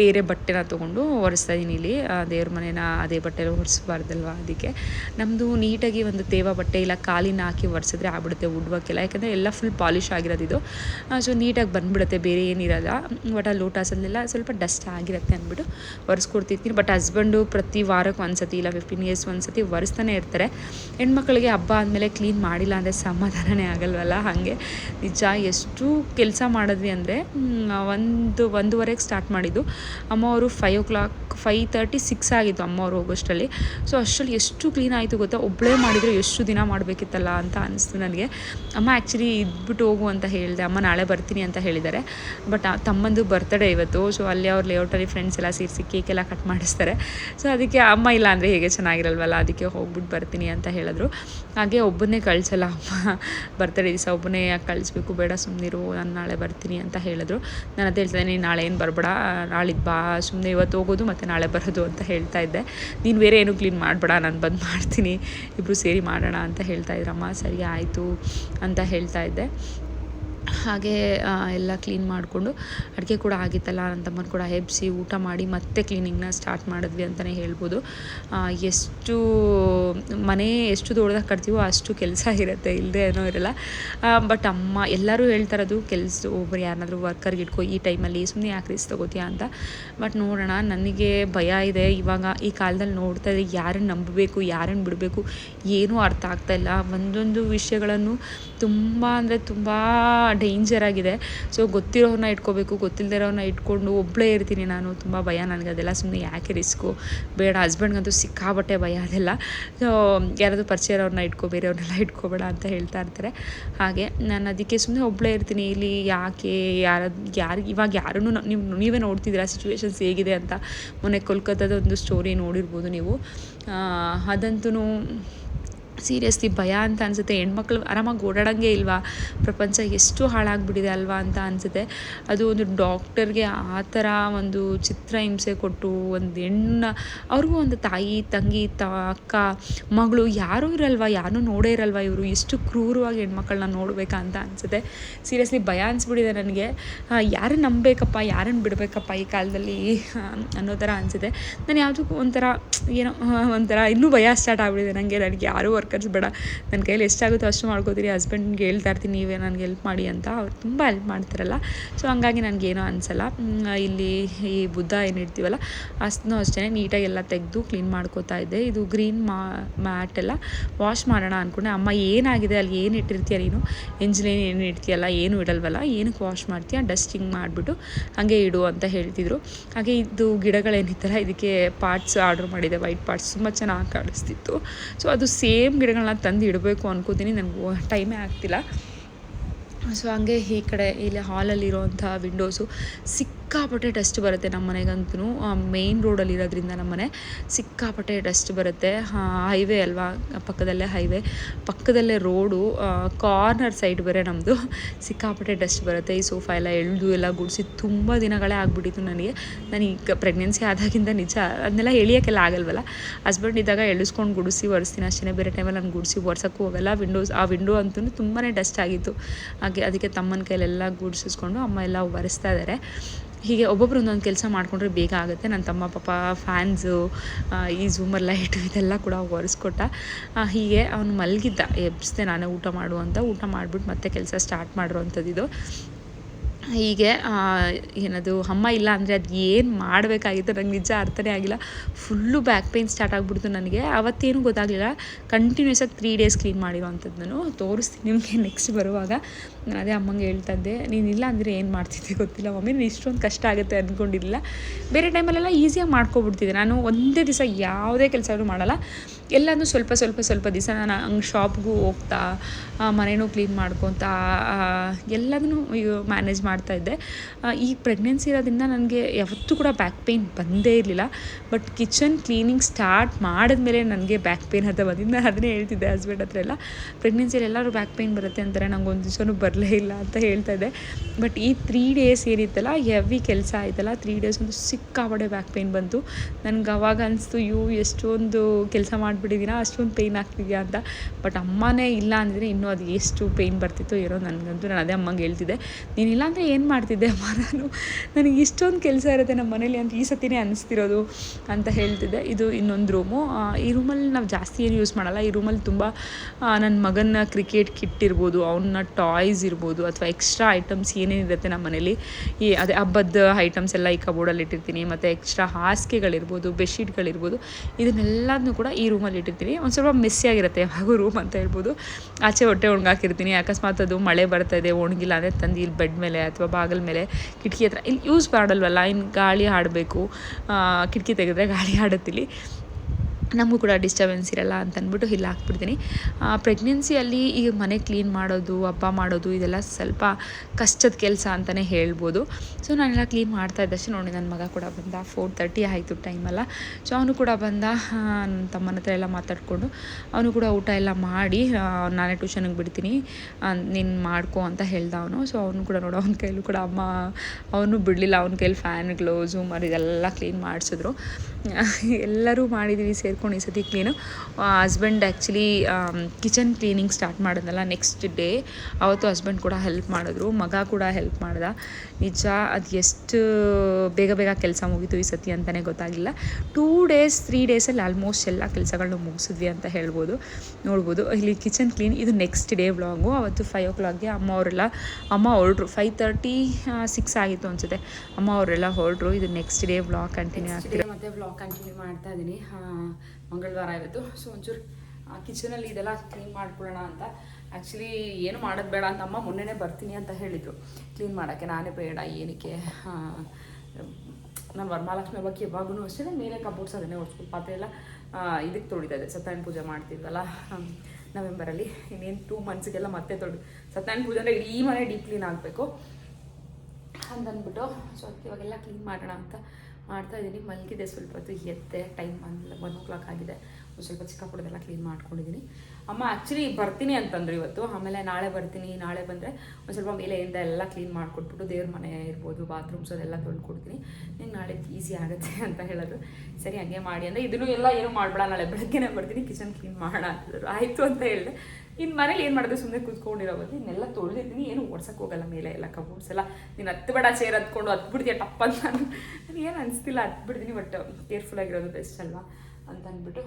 ಬೇರೆ ಬಟ್ಟೆನ ತೊಗೊಂಡು ಒರೆಸ್ತಾ ಇದ್ದೀನಿ ಇಲ್ಲಿ. ದೇವ್ರ ಮನೆನ ಅದೇ ಬಟ್ಟೆಲಿ ಒರೆಸ್ಬಾರ್ದಲ್ವ ಅದಕ್ಕೆ. ನಮ್ಮದು ನೀಟಾಗಿ ಒಂದು ತೇವ ಬಟ್ಟೆ ಇಲ್ಲ ಕಾಲಿನ ಹಾಕಿ ಒರೆಸಿದ್ರೆ ಆಗ್ಬಿಡುತ್ತೆ ಉಡ್ವಕ್ಕೆಲ್ಲ ಯಾಕಂದರೆ ಎಲ್ಲ ಫುಲ್ ಪಾಲಿಶ್ ಆಗಿರೋದು ಇದು. ಸೊ ನೀಟಾಗಿ ಬಂದ್ಬಿಡುತ್ತೆ, ಬೇರೆ ಏನಿರಲ್ಲ. ಆ ಲೋಟಾಸಲ್ಲೆಲ್ಲ ಸ್ವಲ್ಪ ಡಸ್ಟ್ ಆಗಿರುತ್ತೆ ಅಂದ್ಬಿಟ್ಟು ಒರೆಸ್ಕೊಡ್ತಿರ್ತೀನಿ. ಬಟ್ ಹಸ್ಬೆಂಡು ಪ್ರತಿ ವಾರಕ್ಕೆ ಒಂದ್ಸತಿ ಇಲ್ಲ ಫಿಫ್ಟೀನ್ ಇಯರ್ಸ್ ಒಂದ್ಸತಿ ಒರೆಸ್ತಾನೆ ಇರ್ತಾರೆ. ಹೆಣ್ಮಕ್ಳಿಗೆ ಹಬ್ಬ ಆದಮೇಲೆ ಕ್ಲೀನ್ ಮಾಡಿಲ್ಲ ಅಂದರೆ ಸಮಾಧಾನನೇ ಆಗಲ್ವಲ್ಲ? ಹಾಗೆ ನಿಜ, ಎಷ್ಟು ಕೆಲಸ ಮಾಡಿದ್ವಿ ಅಂದರೆ ಒಂದು, ಒಂದೂವರೆಗೆ ಸ್ಟಾರ್ಟ್ ಮಾಡಿದ್ದು. ಅಮ್ಮ ಅವರು five o'clock five thirty six ಆಗಿತ್ತು ಅಮ್ಮ ಅವರು ಹೋಗೋಷ್ಟರಲ್ಲಿ. ಸೊ ಅಷ್ಟರಲ್ಲಿ ಎಷ್ಟು ಕ್ಲೀನ್ ಆಯಿತು ಗೊತ್ತಾ? ಒಬ್ಬಳೇ ಮಾಡಿದರೆ ಎಷ್ಟು ದಿನ ಮಾಡಬೇಕಿತ್ತಲ್ಲ ಅಂತ ಅನಿಸ್ತು ನನಗೆ. ಅಮ್ಮ ಆ್ಯಕ್ಚುಲಿ ಇದ್ಬಿಟ್ಟು ಹೋಗು ಅಂತ ಹೇಳಿದೆ. ಅಮ್ಮ ನಾಳೆ ಬರ್ತೀನಿ ಅಂತ ಹೇಳಿದ್ದಾರೆ. ಬಟ್ ತಮ್ಮಂದು ಬರ್ತಡೇ ಇವತ್ತು. ಸೊ ಅಲ್ಲಿ ಅವ್ರ ಲೇಔಟಲ್ಲಿ ಫ್ರೆಂಡ್ಸ್ ಎಲ್ಲ ಸೇರಿಸಿ ಕೇಕ್ ಎಲ್ಲ ಕಟ್ ಮಾಡಿಸ್ತಾರೆ. ಸೊ ಅದಕ್ಕೆ ಅಮ್ಮ ಇಲ್ಲ ಅಂದರೆ ಹೇಗೆ ಚೆನ್ನಾಗಿರಲ್ವಲ್ಲ? ಅದಕ್ಕೆ ಹೋಗ್ಬಿಟ್ಟು ಬರ್ತೀನಿ ಅಂತ ಹೇಳಿದ್ರು. ಹಾಗೆ ಒಬ್ಬನೇ ಕಳಿಸಲ್ಲ ಅಮ್ಮ. ಬರ್ತಡೇ ದಿವಸ ಒಬ್ಬನೇ ಕಳಿಸ್ಬೇಕು. ಬೇಡ ಸುಮ್ಮನಿರು ನಾನು ನಾಳೆ ಬರ್ತೀನಿ ಅಂತ ಹೇಳಿದ್ರು. ನಾನು ಅದೇ ಹೇಳ್ತಾ ನೀನು ನಾಳೆ ಏನು ಬರಬೇಡ, ನಾಳಿದ್ದು ಬಾ ಸುಮ್ಮನೆ ಇವತ್ತು ಹೋಗೋದು ಮತ್ತು ನಾಳೆ ಬರೋದು ಅಂತ ಹೇಳ್ತಾ ಇದ್ದೆ. ನೀನು ಬೇರೆ ಏನು ಕ್ಲೀನ್ ಮಾಡಬೇಡ, ನಾನು ಬಂದು ಮಾಡ್ತೀನಿ. ಇಬ್ಬರು ಸೇರಿ ಮಾಡೋಣ ಅಂತ ಹೇಳ್ತಾ ಇದ್ರಮ್ಮ, ಸರಿ ಆಯಿತು ಅಂತ ಹೇಳ್ತಾ ಇದ್ದೆ. ಹಾಗೆ ಎಲ್ಲ ಕ್ಲೀನ್ ಮಾಡಿಕೊಂಡು ಅಡುಗೆ ಕೂಡ ಆಗಿತ್ತಲ್ಲ ನನ್ನ ತಮ್ಮನ ಕೂಡ ಹೆಬ್ಬಿಸಿ ಊಟ ಮಾಡಿ ಮತ್ತೆ ಕ್ಲೀನಿಂಗ್ನ ಸ್ಟಾರ್ಟ್ ಮಾಡಿದ್ವಿ ಅಂತಲೇ ಹೇಳ್ಬೋದು. ಎಷ್ಟು ಮನೆ ಎಷ್ಟು ದೊಡ್ಡದಾಗಿ ಕಟ್ತೀವೋ ಅಷ್ಟು ಕೆಲಸ ಇರುತ್ತೆ ಇಲ್ಲದೆ ಏನೋ ಇರಲ್ಲ. ಬಟ್ ಅಮ್ಮ, ಎಲ್ಲರೂ ಹೇಳ್ತಾರದು ಕೆಲಸ ಒಬ್ಬರು ಯಾರನ್ನಾದ್ರೂ ವರ್ಕರ್ಗೆ ಇಟ್ಕೊ ಈ ಟೈಮಲ್ಲಿ ಸುಮ್ಮನೆ ಯಾಕೆ ರೀಸ್ ತೊಗೋತೀಯಾ ಅಂತ. ಬಟ್ ನೋಡೋಣ, ನನಗೆ ಭಯ ಇದೆ. ಇವಾಗ ಈ ಕಾಲದಲ್ಲಿ ನೋಡ್ತಾ ಇದ್ರೆ ಯಾರನ್ನು ನಂಬಬೇಕು, ಯಾರನ್ನು ಬಿಡಬೇಕು, ಏನೂ ಅರ್ಥ ಆಗ್ತಾ ಇಲ್ಲ. ಒಂದೊಂದು ವಿಷಯಗಳನ್ನು ತುಂಬ ಅಂದರೆ ತುಂಬ ಡೇಂಜರ್ ಆಗಿದೆ. ಸೊ ಗೊತ್ತಿರೋರನ್ನ ಇಟ್ಕೋಬೇಕು ಗೊತ್ತಿಲ್ಲದಿರೋರನ್ನ ಇಟ್ಕೊಂಡು ಒಬ್ಬಳೇ ಇರ್ತೀನಿ ನಾನು. ತುಂಬ ಭಯ ನನಗೆ ಅದೆಲ್ಲ. ಸುಮ್ಮನೆ ಯಾಕೆ ರಿಸ್ಕು ಬೇಡ ಹಸ್ಬೆಂಡ್ಗಂತೂ ಸಿಕ್ಕಾಬಟ್ಟೆ ಭಯ ಅದೆಲ್ಲ. ಸೊ ಯಾರಾದರೂ ಪರಿಚಯ ಇಟ್ಕೋ, ಬೇರೆಯವ್ರನ್ನೆಲ್ಲ ಇಟ್ಕೋಬೇಡ ಅಂತ ಹೇಳ್ತಾ ಇರ್ತಾರೆ. ಹಾಗೆ ನಾನು ಅದಕ್ಕೆ ಸುಮ್ಮನೆ ಒಬ್ಬಳೇ ಇರ್ತೀನಿ. ಇಲ್ಲಿ ಯಾಕೆ, ಯಾರ, ಯಾರು, ಇವಾಗ ಯಾರನ್ನು ನೀವು, ನೀವೇ ನೋಡ್ತಿದ್ದೀರಾ? ಸಿಚುವೇಶನ್ಸ್ ಹೇಗಿದೆ ಅಂತ. ಮೊನ್ನೆ ಕೋಲ್ಕತ್ತಾದ ಒಂದು ಸ್ಟೋರಿ ನೋಡಿರ್ಬೋದು ನೀವು. ಅದಂತೂ ಸೀರಿಯಸ್ಲಿ ಭಯ ಅಂತ ಅನಿಸುತ್ತೆ. ಹೆಣ್ಮಕ್ಳು ಆರಾಮಾಗಿ ಓಡಾಡೋಂಗೆ ಇಲ್ವಾ? ಪ್ರಪಂಚ ಎಷ್ಟು ಹಾಳಾಗಿಬಿಟ್ಟಿದೆ ಅಲ್ವಾ ಅಂತ ಅನಿಸುತ್ತೆ. ಅದು ಒಂದು ಡಾಕ್ಟರ್ಗೆ ಆ ಥರ ಒಂದು ಚಿತ್ರ ಹಿಂಸೆ ಕೊಟ್ಟು ಒಂದು ಹೆಣ್ಣ ಅವ್ರಿಗೂ ಒಂದು ತಾಯಿ, ತಂಗಿ, ತ, ಅಕ್ಕ, ಮಗಳು ಯಾರೂ ಇರಲ್ವಾ? ಯಾರೂ ನೋಡೇ ಇರಲ್ವಾ ಇವರು? ಎಷ್ಟು ಕ್ರೂರವಾಗಿ ಹೆಣ್ಮಕ್ಳನ್ನ ನೋಡಬೇಕಾ ಅಂತ ಅನಿಸುತ್ತೆ. ಸೀರಿಯಸ್ಲಿ ಭಯ ಅನಿಸ್ಬಿಟ್ಟಿದೆ ನನಗೆ. ಯಾರನ್ನು ನಂಬಬೇಕಪ್ಪ ಯಾರನ್ನು ಬಿಡಬೇಕಪ್ಪ ಈ ಕಾಲದಲ್ಲಿ? ಅನ್ನೋ ಥರ ಅನಿಸುತ್ತೆ. ನಾನು ಯಾವುದಕ್ಕೂ ಒಂಥರ ಏನೋ ಒಂಥರ ಇನ್ನೂ ಭಯ ಸ್ಟಾರ್ಟ್ ಆಗ್ಬಿಟ್ಟಿದೆ ನನಗೆ ನನಗೆ. ಯಾರೂ ವರ್ಕರ್ಸ್ ಬೇಡ. ನನ್ನ ಕೈಯಲ್ಲಿ ಎಷ್ಟಾಗುತ್ತೋ ಅಷ್ಟು ಮಾಡ್ಕೋತೀರಿ, ಹಸ್ಬೆಂಡ್ಗೆ ಹೇಳ್ತಾ ಇರ್ತೀನಿ, ನೀವೇ ನನಗೆ ಹೆಲ್ಪ್ ಮಾಡಿ ಅಂತ ಅವ್ರು ತುಂಬ ಹೆಲ್ಪ್ ಮಾಡ್ತಾರಲ್ಲ. ಸೊ ಹಂಗಾಗಿ ನನಗೇನೋ ಅನಿಸಲ್ಲ. ಇಲ್ಲಿ ಈ ಬುದ್ಧ ಏನು ಇಡ್ತೀವಲ್ಲ ಅಷ್ಟನ್ನೂ ಅಷ್ಟೇ ನೀಟಾಗಿ ಎಲ್ಲ ತೆಗೆದು ಕ್ಲೀನ್ ಮಾಡ್ಕೋತಾ ಇದ್ದೆ. ಇದು ಗ್ರೀನ್ ಮಾ ಮ್ಯಾಟ್ ಎಲ್ಲ ವಾಶ್ ಮಾಡೋಣ ಅಂದ್ಕೊಂಡೆ ಅಮ್ಮ, ಏನಾಗಿದೆ? ಅಲ್ಲಿ ಏನು ಇಟ್ಟಿರ್ತೀಯ ನೀನು? ಎಂಜ್ಲೇನ್ ಏನು ಇಡ್ತೀಯಲ್ಲ? ಏನು ಇಡಲ್ವಲ್ಲ? ಏನಕ್ಕೆ ವಾಶ್ ಮಾಡ್ತೀಯ? ಡಸ್ಟಿಂಗ್ ಮಾಡಿಬಿಟ್ಟು ಹಾಗೆ ಇಡು ಅಂತ ಹೇಳ್ತಿದ್ರು. ಹಾಗೆ ಇದು ಗಿಡಗಳೇನಿತ್ತಲ್ಲ, ಇದಕ್ಕೆ ಪಾರ್ಟ್ಸ್ ಆರ್ಡ್ರ್ ಮಾಡಿದೆ ವೈಟ್ ಪಾರ್ಟ್ಸ್ ತುಂಬ ಚೆನ್ನಾಗಿ ಕಾಣಿಸ್ತಿತ್ತು. ಸೊ ಅದು ಸೇಮ್ ಗಿಡಗಳನ್ನ ತಂದು ಇಡಬೇಕು ಅನ್ಕೋತೀನಿ, ನನಗೆ ಟೈಮೇ ಆಗ್ತಿಲ್ಲ. ಸೊ ಹಂಗೆ ಈ ಕಡೆ ಇಲ್ಲಿ ಹಾಲಲ್ಲಿರೋವಂಥ ವಿಂಡೋಸು ಸಿಕ್ಕ ಸಿಕ್ಕಾಪಟ್ಟೆ ಡಸ್ಟ್ ಬರುತ್ತೆ ನಮ್ಮ ಮನೆಗಂತೂ. ಮೇಯ್ನ್ ರೋಡಲ್ಲಿ ಇರೋದ್ರಿಂದ ನಮ್ಮ ಮನೆ ಸಿಕ್ಕಾಪಟ್ಟೆ ಡಸ್ಟ್ ಬರುತ್ತೆ. ಹೈವೇ ಅಲ್ವಾ? ಪಕ್ಕದಲ್ಲೇ ಹೈವೇ ಪಕ್ಕದಲ್ಲೇ ರೋಡು ಕಾರ್ನರ್ ಸೈಡ್ ಬೇರೆ ನಮ್ಮದು ಸಿಕ್ಕಾಪಟ್ಟೆ ಡಸ್ಟ್ ಬರುತ್ತೆ. ಈ ಸೋಫಾ ಎಲ್ಲ ಎಳೆದು ಎಲ್ಲ ಗುಡಿಸಿ ತುಂಬ ದಿನಗಳೇ ಆಗಿಬಿಟ್ಟಿತ್ತು ನನಗೆ. ನಾನು ಈಗ ಪ್ರೆಗ್ನೆನ್ಸಿ ಆದಾಗಿಂದ ನಿಜ, ಅದನ್ನೆಲ್ಲ ಎಳಿಯೋಕ್ಕೆಲ್ಲ ಆಗಲ್ವಲ್ಲ? ಹಸ್ಬೆಂಡ್ ಇದ್ದಾಗ ಎಳಿಸ್ಕೊಂಡು ಗುಡಿಸಿ ಒರೆಸ್ತೀನಿ ಅಷ್ಟೇ ಬೇರೆ ಟೈಮಲ್ಲಿ ನಾನು ಗುಡಿಸಿ ಒರ್ಸೋಕ್ಕೂ ಹೋಗಲ್ಲ. ವಿಂಡೋಸ್ ಆ ವಿಂಡೋ ಅಂತೂ ತುಂಬಾ ಡಸ್ಟ್ ಆಗಿತ್ತು. ಹಾಗೆ ಅದಕ್ಕೆ ತಮ್ಮನ ಕೈಲೆಲ್ಲ ಗುಡಿಸಿಸ್ಕೊಂಡು ಅಮ್ಮ ಎಲ್ಲ ಒರೆಸ್ತಾ ಇದ್ದಾರೆ ಹೀಗೆ ಒಬ್ಬೊಬ್ರು ಒಂದೊಂದು ಕೆಲಸ ಮಾಡಿಕೊಂಡ್ರೆ ಬೇಗ ಆಗುತ್ತೆ. ನನ್ನ ತಮ್ಮ, ಪಾಪ ಫ್ಯಾನ್ಸು ಈ ಝೂಮರ್ ಲೈಟು ಇದೆಲ್ಲ ಕೂಡ ಒರೆಸ್ಕೊಟ್ಟ. ಹೀಗೆ ಅವನು ಮಲಗಿದ್ದ, ಎಬ್ಬಿಸ್ದೆ, ನಾನೇ ಊಟ ಮಾಡು ಅಂತ. ಊಟ ಮಾಡಿಬಿಟ್ಟು ಮತ್ತೆ ಕೆಲಸ ಸ್ಟಾರ್ಟ್ ಮಾಡಿರೋ ಇದು. ಹೀಗೆ ಏನದು, ಅಮ್ಮ ಇಲ್ಲ ಅಂದರೆ ಅದು ಏನು ಮಾಡಬೇಕಾಗಿತ್ತು ನಂಗೆ ನಿಜ ಅರ್ಥನೇ ಆಗಿಲ್ಲ. ಫುಲ್ಲು ಬ್ಯಾಕ್ ಪೇಯ್ನ್ ಸ್ಟಾರ್ಟ್ ಆಗಿಬಿಡ್ತು ನನಗೆ. ಅವತ್ತೇನು ಗೊತ್ತಾಗಲಿಲ್ಲ. ಕಂಟಿನ್ಯೂಸ್ ಆಗಿ ತ್ರೀ ಡೇಸ್ ಕ್ಲೀನ್ ಮಾಡಿರೋವಂಥದ್ದು ನಾನು ತೋರಿಸ್ತೀನಿ ನಿಮಗೆ ನೆಕ್ಸ್ಟ್ ಬರುವಾಗ. ನಾನು ಅದೇ ಅಮ್ಮಂಗೆ ಹೇಳ್ತಾ ಇದ್ದೆ, ನೀನು ಇಲ್ಲ ಅಂದರೆ ಏನು ಮಾಡ್ತಿದ್ದೆ ಗೊತ್ತಿಲ್ಲ ಮಮ್ಮಿ ನೀನು ಇಷ್ಟೊಂದು ಕಷ್ಟ ಆಗುತ್ತೆ ಅಂದ್ಕೊಂಡಿರಲಿಲ್ಲ ಬೇರೆ ಟೈಮಲ್ಲೆಲ್ಲ ಈಸಿಯಾಗಿ ಮಾಡ್ಕೊಬಿಡ್ತಿದ್ದೆ. ನಾನು ಒಂದೇ ದಿವಸ ಯಾವುದೇ ಕೆಲಸನೂ ಮಾಡಲ್ಲ. ಎಲ್ಲನೂ ಸ್ವಲ್ಪ ಸ್ವಲ್ಪ ಸ್ವಲ್ಪ ದಿವಸ ನಾನು ಹಂಗೆ ಶಾಪ್ಗೂ ಹೋಗ್ತಾ ಮನೆನೂ ಕ್ಲೀನ್ ಮಾಡ್ಕೊತಾ ಎಲ್ಲದನ್ನೂ ಮ್ಯಾನೇಜ್ ಮಾಡ್ತಾಯಿದ್ದೆ ಈ ಪ್ರೆಗ್ನೆನ್ಸಿ ಇರೋದ್ರಿಂದ ನನಗೆ ಯಾವತ್ತೂ ಕೂಡ ಬ್ಯಾಕ್ ಪೇಯ್ನ್ ಬಂದೇ ಇರಲಿಲ್ಲ. ಬಟ್ ಕಿಚನ್ ಕ್ಲೀನಿಂಗ್ ಸ್ಟಾರ್ಟ್ ಮಾಡಿದ್ಮೇಲೆ ನನಗೆ ಬ್ಯಾಕ್ ಪೇಯ್ನ್ ಅಂತ ಬಂದಿದ್ದು. ನಾನು ಅದನ್ನೇ ಹೇಳ್ತಿದ್ದೆ ಹಸ್ಬೆಂಡ್ ಹತ್ರ ಎಲ್ಲ. ಪ್ರೆಗ್ನೆನ್ಸಿಯಲ್ಲಿ ಎಲ್ಲರೂ ಬ್ಯಾಕ್ ಪೇಯ್ನ್ ಬರುತ್ತೆ ಅಂತಾರೆ, ನಂಗೆ ಒಂದು ದಿವಸನೂ ಬರಲೇ ಇಲ್ಲ ಅಂತ ಹೇಳ್ತಾ ಇದ್ದೆ. ಬಟ್ ಈ ತ್ರೀ ಡೇಸ್ ಏನಿತ್ತಲ್ಲ ಹೆವಿ ಕೆಲಸ ಆಯ್ತಲ್ಲ ತ್ರೀ ಡೇಸ್ ಒಂದು ಸಿಕ್ಕಾಪಡೆ ಬ್ಯಾಕ್ ಪೇಯ್ನ್ ಬಂತು. ನನಗೆ ಅವಾಗ ಅನಿಸ್ತು ಯು ಎಷ್ಟೊಂದು ಕೆಲಸ ಮಾಡಿಬಿಟ್ಟಿದ್ದೀನ ಅಷ್ಟೊಂದು ಪೇಯ್ನ್ ಆಗ್ತಿದೆಯಾ ಅಂತ. ಬಟ್ ಅಮ್ಮನೇ ಇಲ್ಲ ಅಂದರೆ ಇನ್ನೂ ಅದು ಎಷ್ಟು ಪೇಯ್ನ್ ಬರ್ತಿತ್ತು ಇರೋ ನನಗಂತೂ ನಾನು ಅದೇ ಅಮ್ಮಂಗೆ ಹೇಳ್ತಿದ್ದೆ. ನೀನಿಲ್ಲ ಅಂದರೆ ಏನು ಮಾಡ್ತಿದ್ದೆ ಅಮ್ಮ ನಾನು? ನನಗೆ ಇಷ್ಟೊಂದು ಕೆಲಸ ಇರುತ್ತೆ ನಮ್ಮ ಮನೇಲಿ ಅಂತ ಈ ಸತಿನೇ ಅನಿಸ್ತಿರೋದು ಅಂತ ಹೇಳ್ತಿದ್ದೆ. ಇದು ಇನ್ನೊಂದು ರೂಮು ಈ ರೂಮಲ್ಲಿ ನಾವು ಜಾಸ್ತಿ ಏನು ಯೂಸ್ ಮಾಡಲ್ಲ. ಈ ರೂಮಲ್ಲಿ ತುಂಬ ನನ್ನ ಮಗನ ಕ್ರಿಕೆಟ್ ಕಿಟ್ ಇರ್ಬೋದು, ಅವನ ಟಾಯ್ಸ್ ಇರ್ಬೋದು, ಅಥವಾ ಎಕ್ಸ್ಟ್ರಾ ಐಟಮ್ಸ್ ಏನೇನಿರುತ್ತೆ ನಮ್ಮ ಮನೇಲಿ. ಈ ಅದೇ ಹಬ್ಬದ ಐಟಮ್ಸ್ ಎಲ್ಲ ಈ ಕಬೋರ್ಡಲ್ಲಿ ಇಟ್ಟಿರ್ತೀನಿ. ಮತ್ತು ಎಕ್ಸ್ಟ್ರಾ ಹಾಸಿಗೆಗಳಿರ್ಬೋದು ಬೆಡ್ಶೀಟ್ಗಳಿರ್ಬೋದು ಇದನ್ನೆಲ್ಲದನ್ನೂ ಕೂಡ ಈ ರೂಮಲ್ಲಿ ಇಟ್ಟಿರ್ತೀನಿ. ಒಂದು ಸ್ವಲ್ಪ ಮೆಸ್ಸಿ ಆಗಿರುತ್ತೆ ಯಾವಾಗೂ ರೂಮ್ ಅಂತ ಹೇಳ್ಬೋದು. ಆಚೆ ಹೊಟ್ಟೆ ಒಣಗಾಕಿರ್ತೀನಿ ಅಕಸ್ಮಾತ್ ಅದು ಮಳೆ ಬರ್ತಾ ಇದೆ, ಒಣಗಿಲ್ಲ ಅಂದರೆ ತಂದು ಇಲ್ಲಿ ಬೆಡ್ ಮೇಲೆ ಅಥವಾ ಬಾಗಿಲ ಮೇಲೆ ಕಿಟಕಿ ಹತ್ರ. ಇಲ್ಲಿ ಯೂಸ್ ಮಾಡಲ್ವಲ್ಲ ಇನ್ನು ಗಾಳಿ ಆಡಬೇಕು ಕಿಟಕಿ ತೆಗೆದ್ರೆ ಗಾಳಿ ಆಡುತ್ತಿಲ್ಲಿ ನಮಗೂ ಕೂಡ ಡಿಸ್ಟರ್ಬೆನ್ಸ್ ಇರಲ್ಲ ಅಂತ ಅಂದ್ಬಿಟ್ಟು ಇಲ್ಲಿ ಹಾಕ್ಬಿಡ್ತೀನಿ. ಪ್ರೆಗ್ನೆನ್ಸಿಯಲ್ಲಿ ಈಗ ಮನೆ ಕ್ಲೀನ್ ಮಾಡೋದು, ಹಬ್ಬ ಮಾಡೋದು, ಇದೆಲ್ಲ ಸ್ವಲ್ಪ ಕಷ್ಟದ ಕೆಲಸ ಅಂತಲೇ ಹೇಳ್ಬೋದು. ಸೊ ನಾನೆಲ್ಲ ಕ್ಲೀನ್ ಮಾಡ್ತಾ ಇದ್ದಷ್ಟು ನೋಡಿ ನನ್ನ ಮಗ ಕೂಡ ಬಂದ ಫೋರ್ ತರ್ಟಿ ಆಯಿತು ಟೈಮಲ್ಲ ಸೊ ಅವನು ಕೂಡ ಬಂದ ನನ್ನ ತಮ್ಮನ ಹತ್ರ ಎಲ್ಲ ಮಾತಾಡಿಕೊಂಡು ಅವನು ಕೂಡ ಊಟ ಎಲ್ಲ ಮಾಡಿ ನಾನೇ ಟ್ಯೂಷನಿಗೆ ಬಿಡ್ತೀನಿ ನೀನು ಮಾಡ್ಕೊ ಅಂತ ಹೇಳ್ದ ಅವನು. ಸೊ ಅವನು ಕೂಡ ನೋಡು, ಅವನ ಕೈಲೂ ಕೂಡ ಅಮ್ಮ, ಅವನು ಬಿಡಲಿಲ್ಲ. ಅವನ ಕೈಲಿ ಫ್ಯಾನ್ ಝೂಮರ್ ಇದೆಲ್ಲ ಕ್ಲೀನ್ ಮಾಡಿಸಿದ್ರು. ಎಲ್ಲರೂ ಮಾಡಿದ್ದೀವಿ ಸೇರ್ಕೊಂಡು ಈ ಸತಿ clean husband actually kitchen cleaning start ಮಾಡಿದ್ನಲ್ಲ ನೆಕ್ಸ್ಟ್ ಡೇ ಅವತ್ತು ಹಸ್ಬೆಂಡ್ ಕೂಡ ಹೆಲ್ಪ್ ಮಾಡಿದ್ರು, ಮಗ ಕೂಡ ಹೆಲ್ಪ್ ಮಾಡ್ದ. ನಿಜ, ಅದು ಎಷ್ಟು ಬೇಗ ಬೇಗ ಕೆಲಸ ಮುಗೀತು ಈ ಸತಿ ಅಂತಲೇ ಗೊತ್ತಾಗಿಲ್ಲ. ಟೂ ಡೇಸ್ ತ್ರೀ ಡೇಸಲ್ಲಿ ಆಲ್ಮೋಸ್ಟ್ ಎಲ್ಲ ಕೆಲಸಗಳನ್ನ ಮುಗಿಸಿದ್ವಿ ಅಂತ ಹೇಳ್ಬೋದು, ನೋಡ್ಬೋದು. ಇಲ್ಲಿ ಕಿಚನ್ ಕ್ಲೀನ್ ಇದು ನೆಕ್ಸ್ಟ್ ಡೇ ವ್ಲಾಗು ಅವತ್ತು ಫೈವ್ ಓ ಕ್ಲಾಕ್ಗೆ ಅಮ್ಮ ಅವರೆಲ್ಲ, ಅಮ್ಮ ಹೊರಟ್ರು. ಫೈವ್ ತರ್ಟಿ ಸಿಕ್ಸ್ ಆಗಿತ್ತು ಅನ್ಸುತ್ತೆ. ಅಮ್ಮ ಅವರೆಲ್ಲ ಹೊರಟ್ರು, ಇದು ನೆಕ್ಸ್ಟ್ ಡೇ ವ್ಲಾಗ್ ಕಂಟಿನ್ಯೂ ಆಗ್ತಿದೆ ಮತ್ತೆ ಬ್ಲಾಗ್ ಕಂಟಿನ್ಯೂ ಮಾಡ್ತಾ ಇದ್ದೀನಿ ಮಂಗಳವಾರ ಇವತ್ತು ಸೊ ಒಂಚೂರು ಕಿಚನಲ್ಲಿ ಇದೆಲ್ಲ ಕ್ಲೀನ್ ಮಾಡ್ಕೊಳ್ಳೋಣ ಅಂತ. ಆ್ಯಕ್ಚುಲಿ ಏನು ಮಾಡೋದು ಬೇಡ. ಅಂತ ಅಮ್ಮ ಮೊನ್ನೆನೇ ಬರ್ತೀನಿ ಅಂತ ಹೇಳಿದರು. ಕ್ಲೀನ್ ಮಾಡೋಕ್ಕೆ ನಾನೇ ಬೇಡ, ಏನಕ್ಕೆ? ನಾನು ವರಮಹಾಲಕ್ಷ್ಮಿ ಹಬ್ಬಕ್ಕೆ ಯಾವಾಗೂ ಅಷ್ಟೇ ಮೇಲೆ ಕಬೋರ್ಡ್ಸ್ ಅದನ್ನೇ ಒಡ್ಸ್ಕೊಂಡು ಪಾತ್ರೆ ಎಲ್ಲ ಇದಕ್ಕೆ ತೊಳಿತಾ ಇದೆ ಸತ್ಯನಾರಾಯಣ ಪೂಜೆ ಮಾಡ್ತಿದ್ವಲ್ಲ ನವೆಂಬರಲ್ಲಿ. ಇನ್ನೇನು ಟೂ ಮಂತ್ಸಿಗೆಲ್ಲ ಮತ್ತೆ ತೊಳಿ ಸತ್ಯನಾರಾಯಣ ಪೂಜೆ ಅಂದರೆ ಇಡೀ ಮನೆ ಡೀಪ್ ಕ್ಲೀನ್ ಆಗಬೇಕು. ಅಂತಂದ್ಬಿಟ್ಟು ಸೊ ಅದಕ್ಕೆ ಇವಾಗೆಲ್ಲ ಕ್ಲೀನ್ ಮಾಡೋಣ ಅಂತ ಮಾಡ್ತಾ ಇದ್ದೀನಿ. ಮಲಗಿದೆ ಸ್ವಲ್ಪ ಹೊತ್ತು ಎತ್ತೆ time one one o'clock ಆಗಿದೆ ಸ್ವಲ್ಪ ಚಿಕ್ಕ ಪುಟ್ಟದೆಲ್ಲ ಕ್ಲೀನ್ ಮಾಡ್ಕೊಂಡಿದ್ದೀನಿ. ಅಮ್ಮ ಆ್ಯಕ್ಚುಲಿ ಬರ್ತೀನಿ ಅಂತಂದ್ರೆ ಇವತ್ತು. ಆಮೇಲೆ ನಾಳೆ ಬರ್ತೀನಿ, ನಾಳೆ ಬಂದರೆ ಒಂದು ಸ್ವಲ್ಪ ಮೇಲೆಯಿಂದ ಎಲ್ಲ ಕ್ಲೀನ್ ಮಾಡಿಕೊಟ್ಬಿಟ್ಟು ದೇವ್ರ ಮನೆ ಇರ್ಬೋದು ಬಾತ್ರೂಮ್ಸ್ ಅದೆಲ್ಲ ತೊಳ್ಕೊಡ್ತೀನಿ ನಿಂಗೆ ನಾಳೆ ಈಸಿ ಆಗುತ್ತೆ ಅಂತ ಹೇಳೋದು. ಸರಿ, ಹಂಗೆ ಮಾಡಿ. ಅಂದರೆ ಇದನ್ನು ಎಲ್ಲ ಏನು ಮಾಡಬೇಡ, ನಾಳೆ ಬೆಳಗ್ಗೆನೇ ಬರ್ತೀನಿ ಕಿಚನ್ ಕ್ಲೀನ್ ಮಾಡೋಣ ಅಂತಂದ್ರು. ಆಯಿತು ಅಂತ ಹೇಳಿದೆ. ಇನ್ನು ಮನೇಲಿ ಏನು ಮಾಡಿದೆ ಸುಮ್ಮನೆ ಕೂತ್ಕೊಂಡಿರೋ ಬಂದು ಇನ್ನೆಲ್ಲ ತೊಳೆದಿದ್ದೀನಿ. ಏನು ಓಡ್ಸಕ್ಕೆ ಹೋಗಲ್ಲ ಮೇಲೆ ಎಲ್ಲ ಕಬೋರ್ಡ್ಸ್ ಎಲ್ಲ. ನೀನು ಹತ್ತು ಬೇಡ ಚೇರ್ ಹತ್ಕೊಂಡು, ಹತ್ಬಿಡ್ತೀಯ ಟಪ್ ಅಂತ. ನಾನು ಏನು ಅನಿಸ್ತಿಲ್ಲ, ಹತ್ಬಿಡ್ತೀನಿ ಬಟ್ ಕೇರ್ಫುಲ್ ಆಗಿರೋದು ಬೆಸ್ಟ್ ಅಲ್ವಾ? ಅಂತ ಅಂದ್ಬಿಟ್ಟು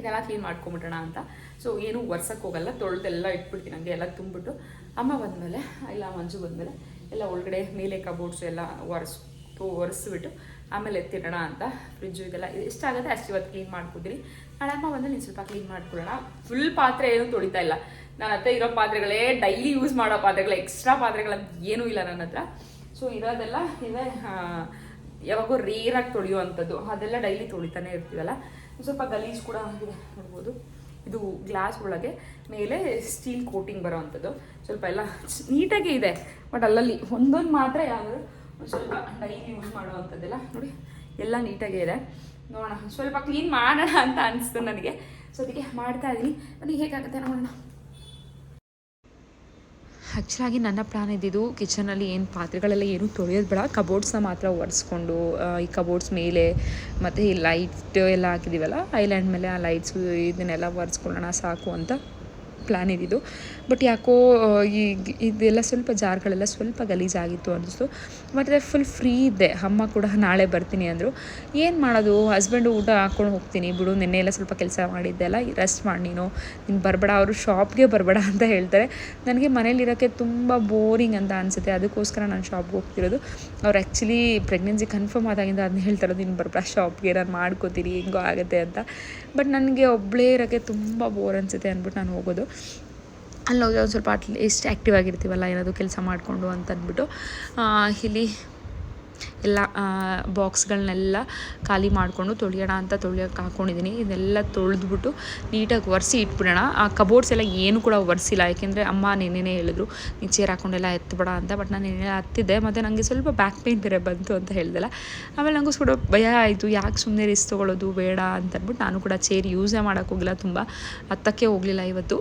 ಇದೆಲ್ಲ ಕ್ಲೀನ್ ಮಾಡ್ಕೊಂಬಿಡೋಣ ಅಂತ. ಸೊ ಏನು ಒರ್ಸಕ್ಕೆ ಹೋಗಲ್ಲ, ತೊಳೆದೆಲ್ಲ ಇಟ್ಬಿಡ್ತೀನಿ, ಹಂಗೆ ಎಲ್ಲ ತುಂಬಿಟ್ಟು ಅಮ್ಮ ಬಂದಮೇಲೆ, ಇಲ್ಲ, ಮಂಜು ಬಂದಮೇಲೆ, ಎಲ್ಲ ಒಳಗಡೆ ಮೇಲೆ ಕಬೋರ್ಡ್ಸ್ ಎಲ್ಲ ಒರೆಸ್, ಒರೆಸ್ಬಿಟ್ಟು ಆಮೇಲೆ ಎತ್ತಿಡೋಣ ಅಂತ ಫ್ರಿಜ್ಜು ಇದೆಲ್ಲ ಎಷ್ಟಾಗುತ್ತೆ ಅಷ್ಟು ಇವತ್ತು ಕ್ಲೀನ್ ಮಾಡ್ಕೊತೀನಿ ನಾಳೆ ಅಮ್ಮ ಬಂದರೆ ನೀನು ಸ್ವಲ್ಪ ಕ್ಲೀನ್ ಮಾಡ್ಕೊಳ್ಳೋಣ ಫುಲ್ ಪಾತ್ರೆ ಏನೂ ತೊಳಿತಾ ಇಲ್ಲ. ನನ್ನ ಹತ್ರ ಇರೋ ಪಾತ್ರೆಗಳೇ ಡೈಲಿ ಯೂಸ್ ಮಾಡೋ ಪಾತ್ರೆಗಳು ಎಕ್ಸ್ಟ್ರಾ ಪಾತ್ರೆಗಳಂತ ಏನೂ ಇಲ್ಲ ನನ್ನ ಹತ್ರ. ಸೊ ಇರೋದೆಲ್ಲ ಇವೇ ಯಾವಾಗೂ ರೇರಾಗಿ ತೊಳೆಯುವಂಥದ್ದು. ಅದೆಲ್ಲ ಡೈಲಿ ತೊಳಿತಾನೆ ಇರ್ತೀವಲ್ಲ. ಸ್ವಲ್ಪ ಗಲೀಜು ಕೂಡ ಆಗಿದೆ ನೋಡ್ಬೋದು. ಇದು ಗ್ಲಾಸ್ ಒಳಗೆ ಮೇಲೆ ಸ್ಟೀಲ್ ಕೋಟಿಂಗ್ ಬರೋವಂಥದ್ದು. ಸ್ವಲ್ಪ ಎಲ್ಲ ನೀಟಾಗಿ ಇದೆ ಬಟ್ ಅಲ್ಲಲ್ಲಿ ಒಂದೊಂದು ಮಾತ್ರ ಯಾವುದು ಸ್ವಲ್ಪ ಡೈಲಿ ಯೂಸ್ ಮಾಡುವಂಥದ್ದೆಲ್ಲ ನೋಡಿ, ಎಲ್ಲ ನೀಟಾಗೇ ಇದೆ. ನೋಡೋಣ, ಸ್ವಲ್ಪ ಕ್ಲೀನ್ ಮಾಡೋಣ ಅಂತ ಅನಿಸ್ತು ನನಗೆ. ಸೊ ಅದಕ್ಕೆ ಮಾಡ್ತಾ ಇದ್ದೀನಿ ನನಗೆ ಹೇಗಾಗುತ್ತೆ ನೋಡೋಣ. ಆ್ಯಕ್ಚುಲಾಗಿ ನನ್ನ ಪ್ಲ್ಯಾನ್ ಇದ್ದಿದ್ದು ಕಿಚನಲ್ಲಿ ಏನು ಪಾತ್ರೆಗಳೆಲ್ಲ ಏನು ತೊಳೆಯೋದು ಬೇಡ. ಕಬೋರ್ಡ್ಸ್ನ ಮಾತ್ರ ಒರೆಸ್ಕೊಂಡು ಈ ಕಬೋರ್ಡ್ಸ್ ಮೇಲೆ ಮತ್ತು ಈ ಲೈಟ್ ಎಲ್ಲ ಹಾಕಿದ್ದೀವಲ್ಲ ಐಲ್ಯಾಂಡ್ ಮೇಲೆ ಆ ಲೈಟ್ಸು ಇದನ್ನೆಲ್ಲ ಒರೆಸ್ಕೊಳ್ಳೋಣ ಸಾಕು ಅಂತ ಪ್ಲ್ಯಾನ್ ಇದ್ದಿದ್ದು ಬಟ್ ಯಾಕೋ ಈ, ಇದೆಲ್ಲ ಸ್ವಲ್ಪ ಜಾರ್ಗಳೆಲ್ಲ ಸ್ವಲ್ಪ ಗಲೀಜಾಗಿತ್ತು ಅನ್ನಿಸ್ತು ಮತ್ತು ಫುಲ್ ಫ್ರೀ ಇದ್ದೆ. ಅಮ್ಮ ಕೂಡ ನಾಳೆ ಬರ್ತೀನಿ ಅಂದರು. ಏನು ಮಾಡೋದು? ಹಸ್ಬೆಂಡು ಊಟ ಹಾಕ್ಕೊಂಡು ಹೋಗ್ತೀನಿ. ಬಿಡು, ನಿನ್ನೆ ಎಲ್ಲ ಸ್ವಲ್ಪ ಕೆಲಸ ಮಾಡಿದ್ದೆಲ್ಲ ರೆಸ್ಟ್ ಮಾಡಿ ನೀನು. ನೀನು ಬರಬೇಡ, ಅವರು ಶಾಪ್ಗೆ ಬರಬೇಡ ಅಂತ ಹೇಳ್ತಾರೆ. ನನಗೆ ಮನೇಲಿರೋಕ್ಕೆ ತುಂಬ ಬೋರಿಂಗ್ ಅಂತ ಅನಿಸುತ್ತೆ. ಅದಕ್ಕೋಸ್ಕರ ನಾನು ಶಾಪ್ಗೆ ಹೋಗ್ತಿರೋದು. ಅವ್ರು ಆ್ಯಕ್ಚುಲಿ ಪ್ರೆಗ್ನೆನ್ಸಿ ಕನ್ಫರ್ಮ್ ಆದಾಗಿಂದ ಅದನ್ನ ಹೇಳ್ತಾರೆ ನೀನು ಬರಬೇಡ ಶಾಪ್ಗೆ ನಾನು ಮಾಡ್ಕೋತೀನಿ ಹೆಂಗೋ ಆಗುತ್ತೆ ಅಂತ. ಬಟ್ ನನಗೆ ಒಬ್ಬಳೇ ಇರೋಕ್ಕೆ ತುಂಬ ಬೋರ್ ಅನಿಸುತ್ತೆ ಅಂದ್ಬಿಟ್ಟು ನಾನು ಹೋಗೋದು. ಅಲ್ಲಿ ಹೋಗಿ ಒಂದು ಸ್ವಲ್ಪ ಅಟ್ಲೀಸ್ಟ್ ಆ್ಯಕ್ಟಿವ್ ಆಗಿರ್ತೀವಲ್ಲ, ಏನಾದರೂ ಕೆಲಸ ಮಾಡಿಕೊಂಡು ಅಂತಂದ್ಬಿಟ್ಟು. ಇಲ್ಲಿ ಎಲ್ಲ ಬಾಕ್ಸ್ಗಳನ್ನೆಲ್ಲ ಖಾಲಿ ಮಾಡಿಕೊಂಡು ತೊಳೆಯೋಣ ಅಂತ ತೊಳೆಯೋಕೆ ಹಾಕ್ಕೊಂಡಿದ್ದೀನಿ ಇದೆಲ್ಲ ತೊಳೆದ್ಬಿಟ್ಟು ನೀಟಾಗಿ ಒರೆಸಿ ಇಟ್ಬಿಡೋಣ. ಆ ಕಬೋರ್ಡ್ಸ್ ಎಲ್ಲ ಏನು ಕೂಡ ಒರೆಸಿಲ್ಲ. ಯಾಕೆಂದರೆ ಅಮ್ಮ ನೆನ್ನೆನೇ ಹೇಳಿದ್ರು, ನೀನು ಚೇರ್ ಹಾಕ್ಕೊಂಡೆಲ್ಲ ಎತ್ತಬೇಡ ಅಂತ. ಬಟ್ ನಾನು ನೆನ್ನೆ ಹತ್ತಿದ್ದೆ ಮತ್ತು ನನಗೆ ಸ್ವಲ್ಪ ಬ್ಯಾಕ್ ಪೇಯ್ನ್ ಬೇರೆ ಬಂತು ಅಂತ ಹೇಳ್ದಲ್ಲ. ಆಮೇಲೆ ನನಗೂ ಸ್ವಲ್ಪ ಭಯ ಆಯಿತು. ಯಾಕೆ ಸುಮ್ಮನೆ ರಿಸ್ ತೊಗೊಳ್ಳೋದು ಬೇಡ ಅಂತ ಅಂದ್ಬಿಟ್ಟು ನಾನು ಕೂಡ ಚೇರ್ ಯೂಸೇ ಮಾಡೋಕ್ಕೋಗಿಲ್ಲ ತುಂಬ. ಹತ್ತಕ್ಕೆ ಹೋಗಲಿಲ್ಲ ಇವತ್ತು.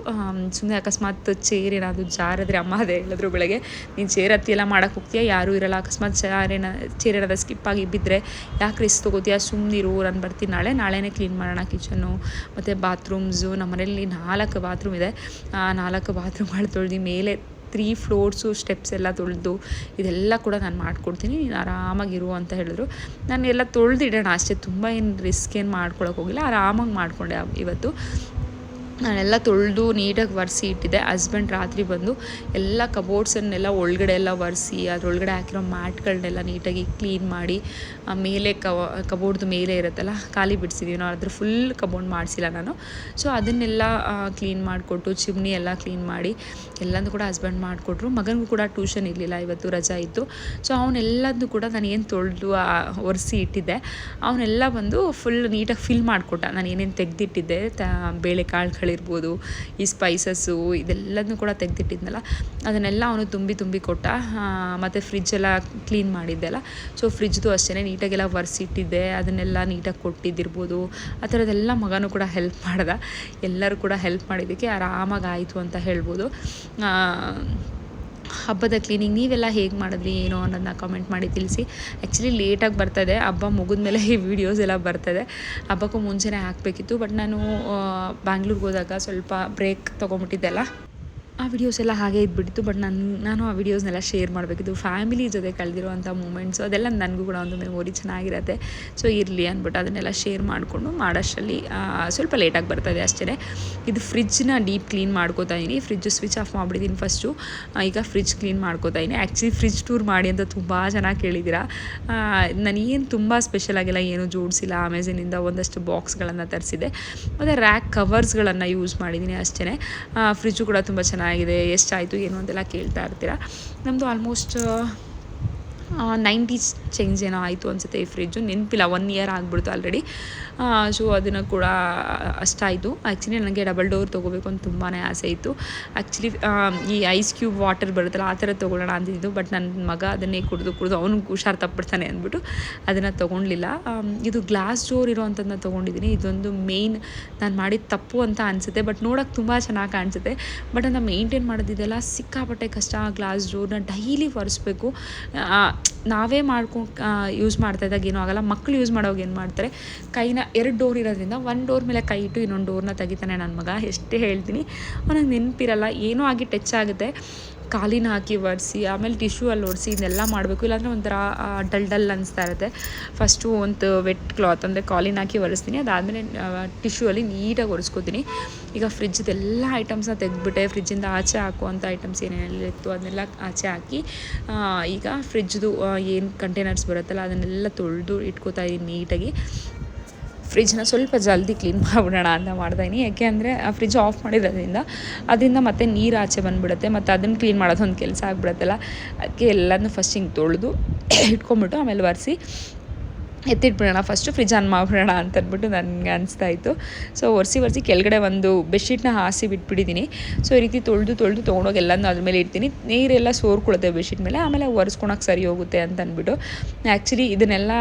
ಸುಮ್ಮನೆ ಅಕಸ್ಮಾತ್ ಚೇರ್ ಏನಾದರೂ ಜಾರಿದ್ರೆ ಅಮ್ಮ ಅದೇ ಹೇಳಿದ್ರು ಬೆಳಗ್ಗೆ. ನೀನು ಚೇರ್ ಹತ್ತಿ ಎಲ್ಲ ಮಾಡೋಕ್ಕೆ ಹೋಗ್ತೀಯಾ? ಯಾರೂ ಇರಲ್ಲ. ಅಕಸ್ಮಾತ್ ಚೇರ್ ಏನ ಚೇರ್ ಏನಾದ್ರು ಸ್ಕಿಪ್ ಆಗಿ ಬಿದ್ದರೆ ಯಾಕೆ ರಿಸ್ಕ್ ತೊಗೋತೀಯಾ? ಸುಮ್ಮನಿರು ನಾನು ಬರ್ತೀನಿ. ನಾಳೆ, ನಾಳೆನೇ ಕ್ಲೀನ್ ಮಾಡೋಣ ಕಿಚನ್ನು ಮತ್ತು ಬಾತ್ರೂಮ್ಸು ನಮ್ಮ ಮನೇಲಿ ನಾಲ್ಕು ಬಾತ್ರೂಮ್ ಇದೆ. ಆ ನಾಲ್ಕು ಬಾತ್ರೂಮ್ಗಳು ತೊಳೆದು ಮೇಲೆ ತ್ರೀ ಫ್ಲೋರ್ಸು ಸ್ಟೆಪ್ಸ್ ಎಲ್ಲ ತೊಳೆದು ಇದೆಲ್ಲ ಕೂಡ ನಾನು ಮಾಡಿಕೊಡ್ತೀನಿ. ನೀನು ಆರಾಮಾಗಿರು ಅಂತ ಹೇಳಿದ್ರು. ನಾನು ಎಲ್ಲ ತೊಳೆದಿಡೋಣ ಅಷ್ಟೇ. ತುಂಬ ಏನು ರಿಸ್ಕ್ ಏನು ಮಾಡ್ಕೊಳಕ್ಕೆ ಹೋಗಿಲ್ಲ. ಆರಾಮಾಗಿ ಮಾಡಿಕೊಂಡೆ ಇವತ್ತು. ನಾನೆಲ್ಲ ತೊಳೆದು ನೀಟಾಗಿ ಒರೆಸಿ ಇಟ್ಟಿದ್ದೆ. ಹಸ್ಬೆಂಡ್ ರಾತ್ರಿ ಬಂದು ಎಲ್ಲ ಕಬೋರ್ಡ್ಸನ್ನೆಲ್ಲ ಒಳಗಡೆ ಎಲ್ಲ ಒರೆಸಿ, ಅದರೊಳಗಡೆ ಹಾಕಿರೋ ಮ್ಯಾಟ್ಗಳನ್ನೆಲ್ಲ ನೀಟಾಗಿ ಕ್ಲೀನ್ ಮಾಡಿ ಮೇಲೆ ಕವ, ಕಬೋರ್ಡ್ದು ಮೇಲೆ ಇರುತ್ತಲ್ಲ, ಖಾಲಿ ಬಿಡಿಸಿದ್ದೀವಿ ನಾವು ಅದ್ರ ಫುಲ್ ಕಬೋರ್ಡ್ ಮಾಡಿಸಿಲ್ಲ ನಾನು. ಸೊ ಅದನ್ನೆಲ್ಲ ಕ್ಲೀನ್ ಮಾಡಿಕೊಟ್ಟು, ಚಿಮ್ನಿ ಎಲ್ಲ ಕ್ಲೀನ್ ಮಾಡಿ, ಎಲ್ಲನೂ ಕೂಡ ಹಸ್ಬೆಂಡ್ ಮಾಡಿಕೊಟ್ರು. ಮಗನಿಗೂ ಕೂಡ ಟ್ಯೂಷನ್ ಇರಲಿಲ್ಲ, ಇವತ್ತು ರಜಾ ಇತ್ತು. ಸೊ ಅವನ್ನೆಲ್ಲದೂ ಕೂಡ ನಾನು ಏನು ತೊಳೆದು ಒರೆಸಿ ಇಟ್ಟಿದ್ದೆ ಅವನ್ನೆಲ್ಲ ಬಂದು ಫುಲ್ ನೀಟಾಗಿ ಫಿಲ್ ಮಾಡಿಕೊಟ್ಟ. ನಾನು ಏನೇನು ತೆಗೆದಿಟ್ಟಿದ್ದೆ, ತ ಬೇಳೆಕಾಳುಗಳಿರ್ಬೋದು ಈ ಸ್ಪೈಸಸ್ಸು ಇದೆಲ್ಲದನ್ನು ಕೂಡ ತೆಗೆದಿಟ್ಟಿದ್ನಲ್ಲ. ಅದನ್ನೆಲ್ಲ ಅವನು ತುಂಬಿ ತುಂಬಿ ಕೊಟ್ಟ ಮತ್ತು ಫ್ರಿಜ್ಜೆಲ್ಲ ಕ್ಲೀನ್ ಮಾಡಿದ್ದೆಲ್ಲ ಸೊ ಫ್ರಿಜ್ದು ಅಷ್ಟೇ ನೀಟಾಗೆಲ್ಲ ಒರೆಸಿಟ್ಟಿದ್ದೆ, ಅದನ್ನೆಲ್ಲ ನೀಟಾಗಿ ಕೊಟ್ಟಿದ್ದಿರ್ಬೋದು. ಆ ಥರದ್ದೆಲ್ಲ ಮಗನೂ ಕೂಡ ಹೆಲ್ಪ್ ಮಾಡ್ದ. ಎಲ್ಲರೂ ಕೂಡ ಹೆಲ್ಪ್ ಮಾಡಿದ್ದಕ್ಕೆ ಆರಾಮಾಗಿ ಆಯಿತು ಅಂತ ಹೇಳ್ಬೋದು. ಹಬ್ಬದ ಕ್ಲೀನಿಂಗ್ ನೀವೆಲ್ಲ ಹೇಗೆ ಮಾಡಿದ್ರಿ, ಏನೋ ಅನ್ನೋದನ್ನ ಕಮೆಂಟ್ ಮಾಡಿ ತಿಳಿಸಿ. ಆ್ಯಕ್ಚುಲಿ ಲೇಟಾಗಿ ಬರ್ತದೆ, ಹಬ್ಬ ಮುಗಿದ್ಮೇಲೆ ಈ ವಿಡಿಯೋಸ್ ಎಲ್ಲ ಬರ್ತದೆ. ಹಬ್ಬಕ್ಕೂ ಮುಂಚೆನೇ ಹಾಕಬೇಕಿತ್ತು ಬಟ್ ನಾನು ಬ್ಯಾಂಗ್ಳೂರಿಗೆ ಹೋದಾಗ ಸ್ವಲ್ಪ ಬ್ರೇಕ್ ತೊಗೊಂಬಿಟ್ಟಿದ್ದೆಲ್ಲ ಆ ವಿಡಿಯೋಸ್ ಎಲ್ಲ ಹಾಗೆ ಇದ್ಬಿಡ್ತು ಬಟ್ ನಾನು ನಾನು ಆ ವಿಡಿಯೋಸ್ನೆಲ್ಲ ಶೇರ್ ಮಾಡಬೇಕಿತ್ತು ಫ್ಯಾಮಿಲಿ ಜೊತೆ ಕಳೆದಿರುವಂಥ ಮೂಮೆಂಟ್ಸು ಅದೆಲ್ಲ ನನಗೂ ಕೂಡ ಒಂದು ಮೆಮೊರಿ ಚೆನ್ನಾಗಿರುತ್ತೆ. ಸೊ ಇರಲಿ ಅಂದ್ಬಿಟ್ಟು ಅದನ್ನೆಲ್ಲ ಶೇರ್ ಮಾಡಿಕೊಂಡು ಮಾಡೋಷ್ಟರಲ್ಲಿ ಸ್ವಲ್ಪ ಲೇಟಾಗಿ ಬರ್ತದೆ ಅಷ್ಟೇ ಇದು ಫ್ರಿಜ್ನ ಡೀಪ್ ಕ್ಲೀನ್ ಮಾಡ್ಕೋತಾ ಇದ್ದೀನಿ ಫ್ರಿಜ್ ಸ್ವಿಚ್ ಆಫ್ ಮಾಡಿಬಿಟ್ಟಿದ್ದೀನಿ ಫಸ್ಟು ಈಗ ಫ್ರಿಜ್ ಕ್ಲೀನ್ ಮಾಡ್ಕೋತಾ ಇದ್ದೀನಿ ಆ್ಯಕ್ಚುಲಿ ಫ್ರಿಜ್ ಟೂರ್ ಮಾಡಿ ಅಂತ ತುಂಬ ಚೆನ್ನಾಗಿ ಕೇಳಿದ್ದೀರಾ. ನನಗೇನು ತುಂಬ ಸ್ಪೆಷಲ್ ಆಗಿಲ್ಲ, ಏನೂ ಜೋಡಿಸಿಲ್ಲ. ಅಮೆಝನಿಂದ ಒಂದಷ್ಟು ಬಾಕ್ಸ್ಗಳನ್ನು ತರಿಸಿದೆ ಮತ್ತು ರ್ಯಾಕ್ ಕವರ್ಸ್ಗಳನ್ನು ಯೂಸ್ ಮಾಡಿದ್ದೀನಿ ಅಷ್ಟೇ ಫ್ರಿಜ್ಜು ಕೂಡ ತುಂಬ ಚೆನ್ನಾಗಿದೆ ಎಷ್ಟಾಯಿತು ಏನು ಅಂತೆಲ್ಲ ಕೇಳ್ತಾ ಇರ್ತೀರಾ? ನಮ್ಮದು ಆಲ್ಮೋಸ್ಟ್ ನೈಂಟೀಸ್ ಚೇಂಜ್ ಏನೋ ಆಯಿತು ಅನಿಸುತ್ತೆ ಈ ಫ್ರಿಜ್ಜು ನೆನಪಿಲ್ಲ ಒನ್ ಇಯರ್ ಆಗಿಬಿಡ್ತು ಆಲ್ರೆಡಿ ಸೊ ಅದನ್ನು ಕೂಡ ಅಷ್ಟಾಯಿತು. ಆ್ಯಕ್ಚುಲಿ ನನಗೆ ಡಬಲ್ ಡೋರ್ ತೊಗೋಬೇಕು ಅಂತ ತುಂಬಾ ಆಸೆ ಇತ್ತು. ಆ್ಯಕ್ಚುಲಿ ಈ ಐಸ್ ಕ್ಯೂಬ್ ವಾಟರ್ ಬರುತ್ತಲ್ಲ ಆ ಥರ ತೊಗೊಳ್ಳೋಣ ಅಂತಿದ್ದು. ಬಟ್ ನನ್ನ ಮಗ ಅದನ್ನೇ ಕುಡಿದು ಕುಡಿದು ಅವನು ಹುಷಾರು ತಪ್ಪಿಡ್ತಾನೆ ಅಂದ್ಬಿಟ್ಟು ಅದನ್ನು ತೊಗೊಳ್ಲಿಲ್ಲ ಆಮ್, ಇದು ಗ್ಲಾಸ್ ಡೋರ್ ಇರೋವಂಥದ್ದನ್ನ ತೊಗೊಂಡಿದ್ದೀನಿ. ಇದೊಂದು ಮೇಯ್ನ್ ನಾನು ಮಾಡಿದ ತಪ್ಪು ಅಂತ ಅನಿಸುತ್ತೆ. ಬಟ್ ನೋಡೋಕೆ ತುಂಬ ಚೆನ್ನಾಗಿ ಕಾಣಿಸುತ್ತೆ. ಬಟ್ ಅದನ್ನು ಮೇಂಟೈನ್ ಮಾಡೋದಿದೆಲ್ಲ ಸಿಕ್ಕಾಪಟ್ಟೆ ಕಷ್ಟ ಆ ಗ್ಲಾಸ್ ಡೋರ್ನ ಡೈಲಿ ಒರೆಸ್ಬೇಕು. ನಾವೇ ಮಾಡ್ಕೊಂಡು ಯೂಸ್ ಮಾಡ್ತಾ ಇದ್ದಾಗ ಏನೂ ಆಗಲ್ಲ. ಮಕ್ಕಳು ಯೂಸ್ ಮಾಡೋವಾಗ ಏನು ಮಾಡ್ತಾರೆ? ಕೈನ ಎರಡು ಡೋರ್ ಇರೋದ್ರಿಂದ ಒಂದು ಡೋರ್ ಮೇಲೆ ಕೈ ಇಟ್ಟು ಇನ್ನೊಂದು ಡೋರ್ನ ತೆಗಿತಾನೆ ನನ್ನ ಮಗ. ಎಷ್ಟೇ ಹೇಳ್ತೀನಿ. ಅವನಿಗೆ ನೆನಪಿರಲ್ಲ. ಏನೋ ಆಗಿ ಟಚ್ ಆಗುತ್ತೆ. ಕಾಲಿನ ಹಾಕಿ ಒರೆಸಿ, ಆಮೇಲೆ ಟಿಶ್ಯೂ ಅಲ್ಲಿ ಒರೆಸಿ ಇದನ್ನೆಲ್ಲ ಮಾಡಬೇಕು. ಇಲ್ಲಾಂದರೆ ಒಂಥರ ಡಲ್ ಡಲ್ ಅನಿಸ್ತಾ ಇರುತ್ತೆ. ಫಸ್ಟು ಒಂದು ವೆಟ್ ಕ್ಲಾತ್ ಅಂದರೆ ಕಾಲಿನ ಹಾಕಿ ಒರೆಸ್ತೀನಿ. ಅದಾದಮೇಲೆ ಟಿಶ್ಯೂ ಅಲ್ಲಿ ನೀಟಾಗಿ ಒರೆಸ್ಕೋತೀನಿ. ಈಗ ಫ್ರಿಜ್ದೆಲ್ಲ ಐಟಮ್ಸ್ನ ತೆಗೆದ್ಬಿಟ್ಟೆ. ಫ್ರಿಜ್ಜಿಂದ ಆಚೆ ಹಾಕುವಂಥ ಐಟಮ್ಸ್ ಏನೇನೆಲ್ಲ ಇತ್ತು ಅದನ್ನೆಲ್ಲ ಆಚೆ ಹಾಕಿ ಈಗ ಫ್ರಿಜ್ದು ಏನು ಕಂಟೈನರ್ಸ್ ಬರುತ್ತಲ್ಲ ಅದನ್ನೆಲ್ಲ ತೊಳೆದು ಇಟ್ಕೋತಾ ಇದ್ದೀನಿ ನೀಟಾಗಿ. ಫ್ರಿಜ್ನ ಸ್ವಲ್ಪ ಜಲ್ದಿ ಕ್ಲೀನ್ ಮಾಡಿಬಿಡೋಣ ಅಂತ ಮಾಡ್ತಾಯಿನಿ ಯಾಕೆ ಅಂದರೆ ಆ ಫ್ರಿಜ್ ಆಫ್ ಮಾಡಿರೋದ್ರಿಂದ ಅದರಿಂದ ಮತ್ತೆ ನೀರು ಆಚೆ ಬಂದುಬಿಡುತ್ತೆ, ಮತ್ತು ಅದನ್ನು ಕ್ಲೀನ್ ಮಾಡೋದು ಒಂದು ಕೆಲಸ ಆಗಿಬಿಡುತ್ತಲ್ಲ. ಅದಕ್ಕೆ ಎಲ್ಲನೂ ಫಸ್ಟ್ ಹಿಂಗೆ ತೊಳೆದು ಇಟ್ಕೊಂಬಿಟ್ಟು ಆಮೇಲೆ ಒರೆಸಿ ಎತ್ತಿಟ್ಬಿಡೋಣ. ಫಸ್ಟು ಫ್ರಿಜ್ ಆನ್ ಮಾಡಿಬಿಡೋಣ ಅಂತ ಅಂದ್ಬಿಟ್ಟು ನನಗೆ ಅನಿಸ್ತಾ ಇತ್ತು ಸೊ ಒರೆಸಿ ಒರೆಸಿ ಕೆಳಗಡೆ ಒಂದು ಬೆಡ್ಶೀಟ್ನ ಹಾಸಿ ಬಿಟ್ಬಿಟ್ಟಿದ್ದೀನಿ ಸೊ ಈ ರೀತಿ ತೊಳೆದು ತೊಳೆದು ತೊಗೊಂಡೋಗಿ ಎಲ್ಲನೂ ಅದ್ರ ಮೇಲೆ ಇಡ್ತೀನಿ. ನೀರೆಲ್ಲ ಸೋರ್ಕೊಳುತ್ತೆ ಬೆಡ್ಶೀಟ್ ಮೇಲೆ. ಆಮೇಲೆ ಒರೆಸ್ಕೊಳಕ್ಕೆ ಸರಿ ಹೋಗುತ್ತೆ ಅಂತ ಅಂದ್ಬಿಟ್ಟು ಆ್ಯಕ್ಚುಲಿ ಇದನ್ನೆಲ್ಲ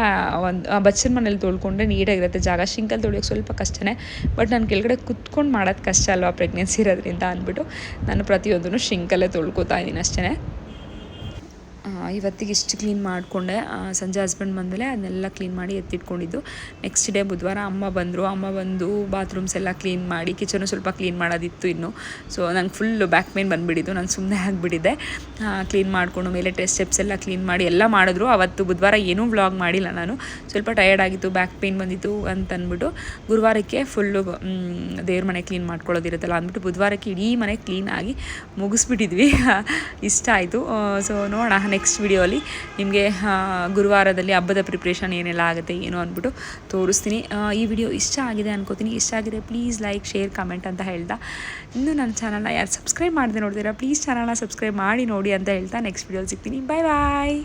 ಒಂದು ಬಚ್ಚನ ಮನೇಲಿ ತೊಳ್ಕೊಂಡ್ರೆ ನೀಟಾಗಿರುತ್ತೆ ಜಾಗ ಶಿಂಕಲ್ಲಿ ತೊಳೆಯೋಕ್ಕೆ ಸ್ವಲ್ಪ ಕಷ್ಟನೇ. ಬಟ್ ನಾನು ಕೆಳಗಡೆ ಕುತ್ಕೊಂಡು ಮಾಡೋದು ಕಷ್ಟ ಅಲ್ವಾ ಪ್ರೆಗ್ನೆನ್ಸಿ ಇರೋದ್ರಿಂದ ಅಂದ್ಬಿಟ್ಟು ನಾನು ಪ್ರತಿಯೊಂದನ್ನು ಶಿಂಕಲ್ಲೇ ತೊಳ್ಕೊತಾ ಇದ್ದೀನಿ ಅಷ್ಟೇ. ಇವತ್ತಿಗೆ ಇಷ್ಟು ಕ್ಲೀನ್ ಮಾಡಿಕೊಂಡೆ. ಸಂಜೆ ಹಸ್ಬೆಂಡ್ ಬಂದಮೇಲೆ ಅದನ್ನೆಲ್ಲ ಕ್ಲೀನ್ ಮಾಡಿ ಎತ್ತಿಟ್ಕೊಂಡಿದ್ದು. ನೆಕ್ಸ್ಟ್ ಡೇ ಬುಧವಾರ ಅಮ್ಮ ಬಂದರು. ಅಮ್ಮ ಬಂದು ಬಾತ್ರೂಮ್ಸ್ ಎಲ್ಲ ಕ್ಲೀನ್ ಮಾಡಿ ಕಿಚನು ಸ್ವಲ್ಪ ಕ್ಲೀನ್ ಮಾಡೋದಿತ್ತು ಇನ್ನು. ಸೊ ನಂಗೆ ಫುಲ್ ಬ್ಯಾಕ್ ಪೇನ್ ಬಂದುಬಿಟ್ಟಿದ್ದು. ನಾನು ಸುಮ್ಮನೆ ಆಗಿಬಿಟ್ಟಿದ್ದೆ ಕ್ಲೀನ್ ಮಾಡಿಕೊಂಡು ಮೇಲೆ ಟೆಸ್ಟ್ ಸ್ಟೆಪ್ಸ್ ಎಲ್ಲ ಕ್ಲೀನ್ ಮಾಡಿ ಎಲ್ಲ ಮಾಡಿದ್ರು. ಅವತ್ತು ಬುಧವಾರ ಏನೂ ವ್ಲಾಗ್ ಮಾಡಿಲ್ಲ ನಾನು. ಸ್ವಲ್ಪ ಟಯರ್ಡ್ ಆಗಿತ್ತು ಬ್ಯಾಕ್ ಪೇನ್ ಬಂದಿತ್ತು ಅಂತ ಅಂದ್ಬಿಟ್ಟು ಗುರುವಾರಕ್ಕೆ ಫುಲ್ಲು ದೇವ್ರ ಮನೆ ಕ್ಲೀನ್ ಮಾಡ್ಕೊಳ್ಳೋದಿರುತ್ತಲ್ಲ ಅಂದ್ಬಿಟ್ಟು ಬುಧವಾರಕ್ಕೆ ಇಡೀ ಮನೆ ಕ್ಲೀನಾಗಿ ಮುಗಿಸ್ಬಿಟ್ಟಿದ್ವಿ. ಇಷ್ಟ ಆಯಿತು. ಸೊ ನೋಡೋಣ ನೆಕ್ಸ್ಟ್ ವಿಡಿಯೋಲಿ ನಿಮಗೆ ಗುರುವಾರದಲ್ಲಿ ಹಬ್ಬದ ಪ್ರಿಪ್ರೇಷನ್ ಏನೆಲ್ಲ ಆಗುತ್ತೆ, ಏನು ಅಂದ್ಬಿಟ್ಟು ತೋರಿಸ್ತೀನಿ. ಈ ವಿಡಿಯೋ ಇಷ್ಟ ಆಗಿದೆ ಅನ್ಕೋತೀನಿ. ಇಷ್ಟ ಆಗಿದೆ ಪ್ಲೀಸ್ ಲೈಕ್ ಶೇರ್ ಕಮೆಂಟ್ ಅಂತ ಹೇಳ್ತಾ. ಇನ್ನು ನನ್ನ ಚಾನಲ್ನ ಯಾರು ಸಬ್ಸ್ಕ್ರೈಬ್ ಮಾಡಿದೆ ನೋಡ್ತೀರಾ ಪ್ಲೀಸ್ ಚಾನಲ್ನ ಸಬ್ಸ್ಕ್ರೈಬ್ ಮಾಡಿ ನೋಡಿ ಅಂತ ಹೇಳ್ತಾ ನೆಕ್ಸ್ಟ್ ವಿಡಿಯೋಲಿ ಸಿಗ್ತೀನಿ. ಬಾಯ್ ಬಾಯ್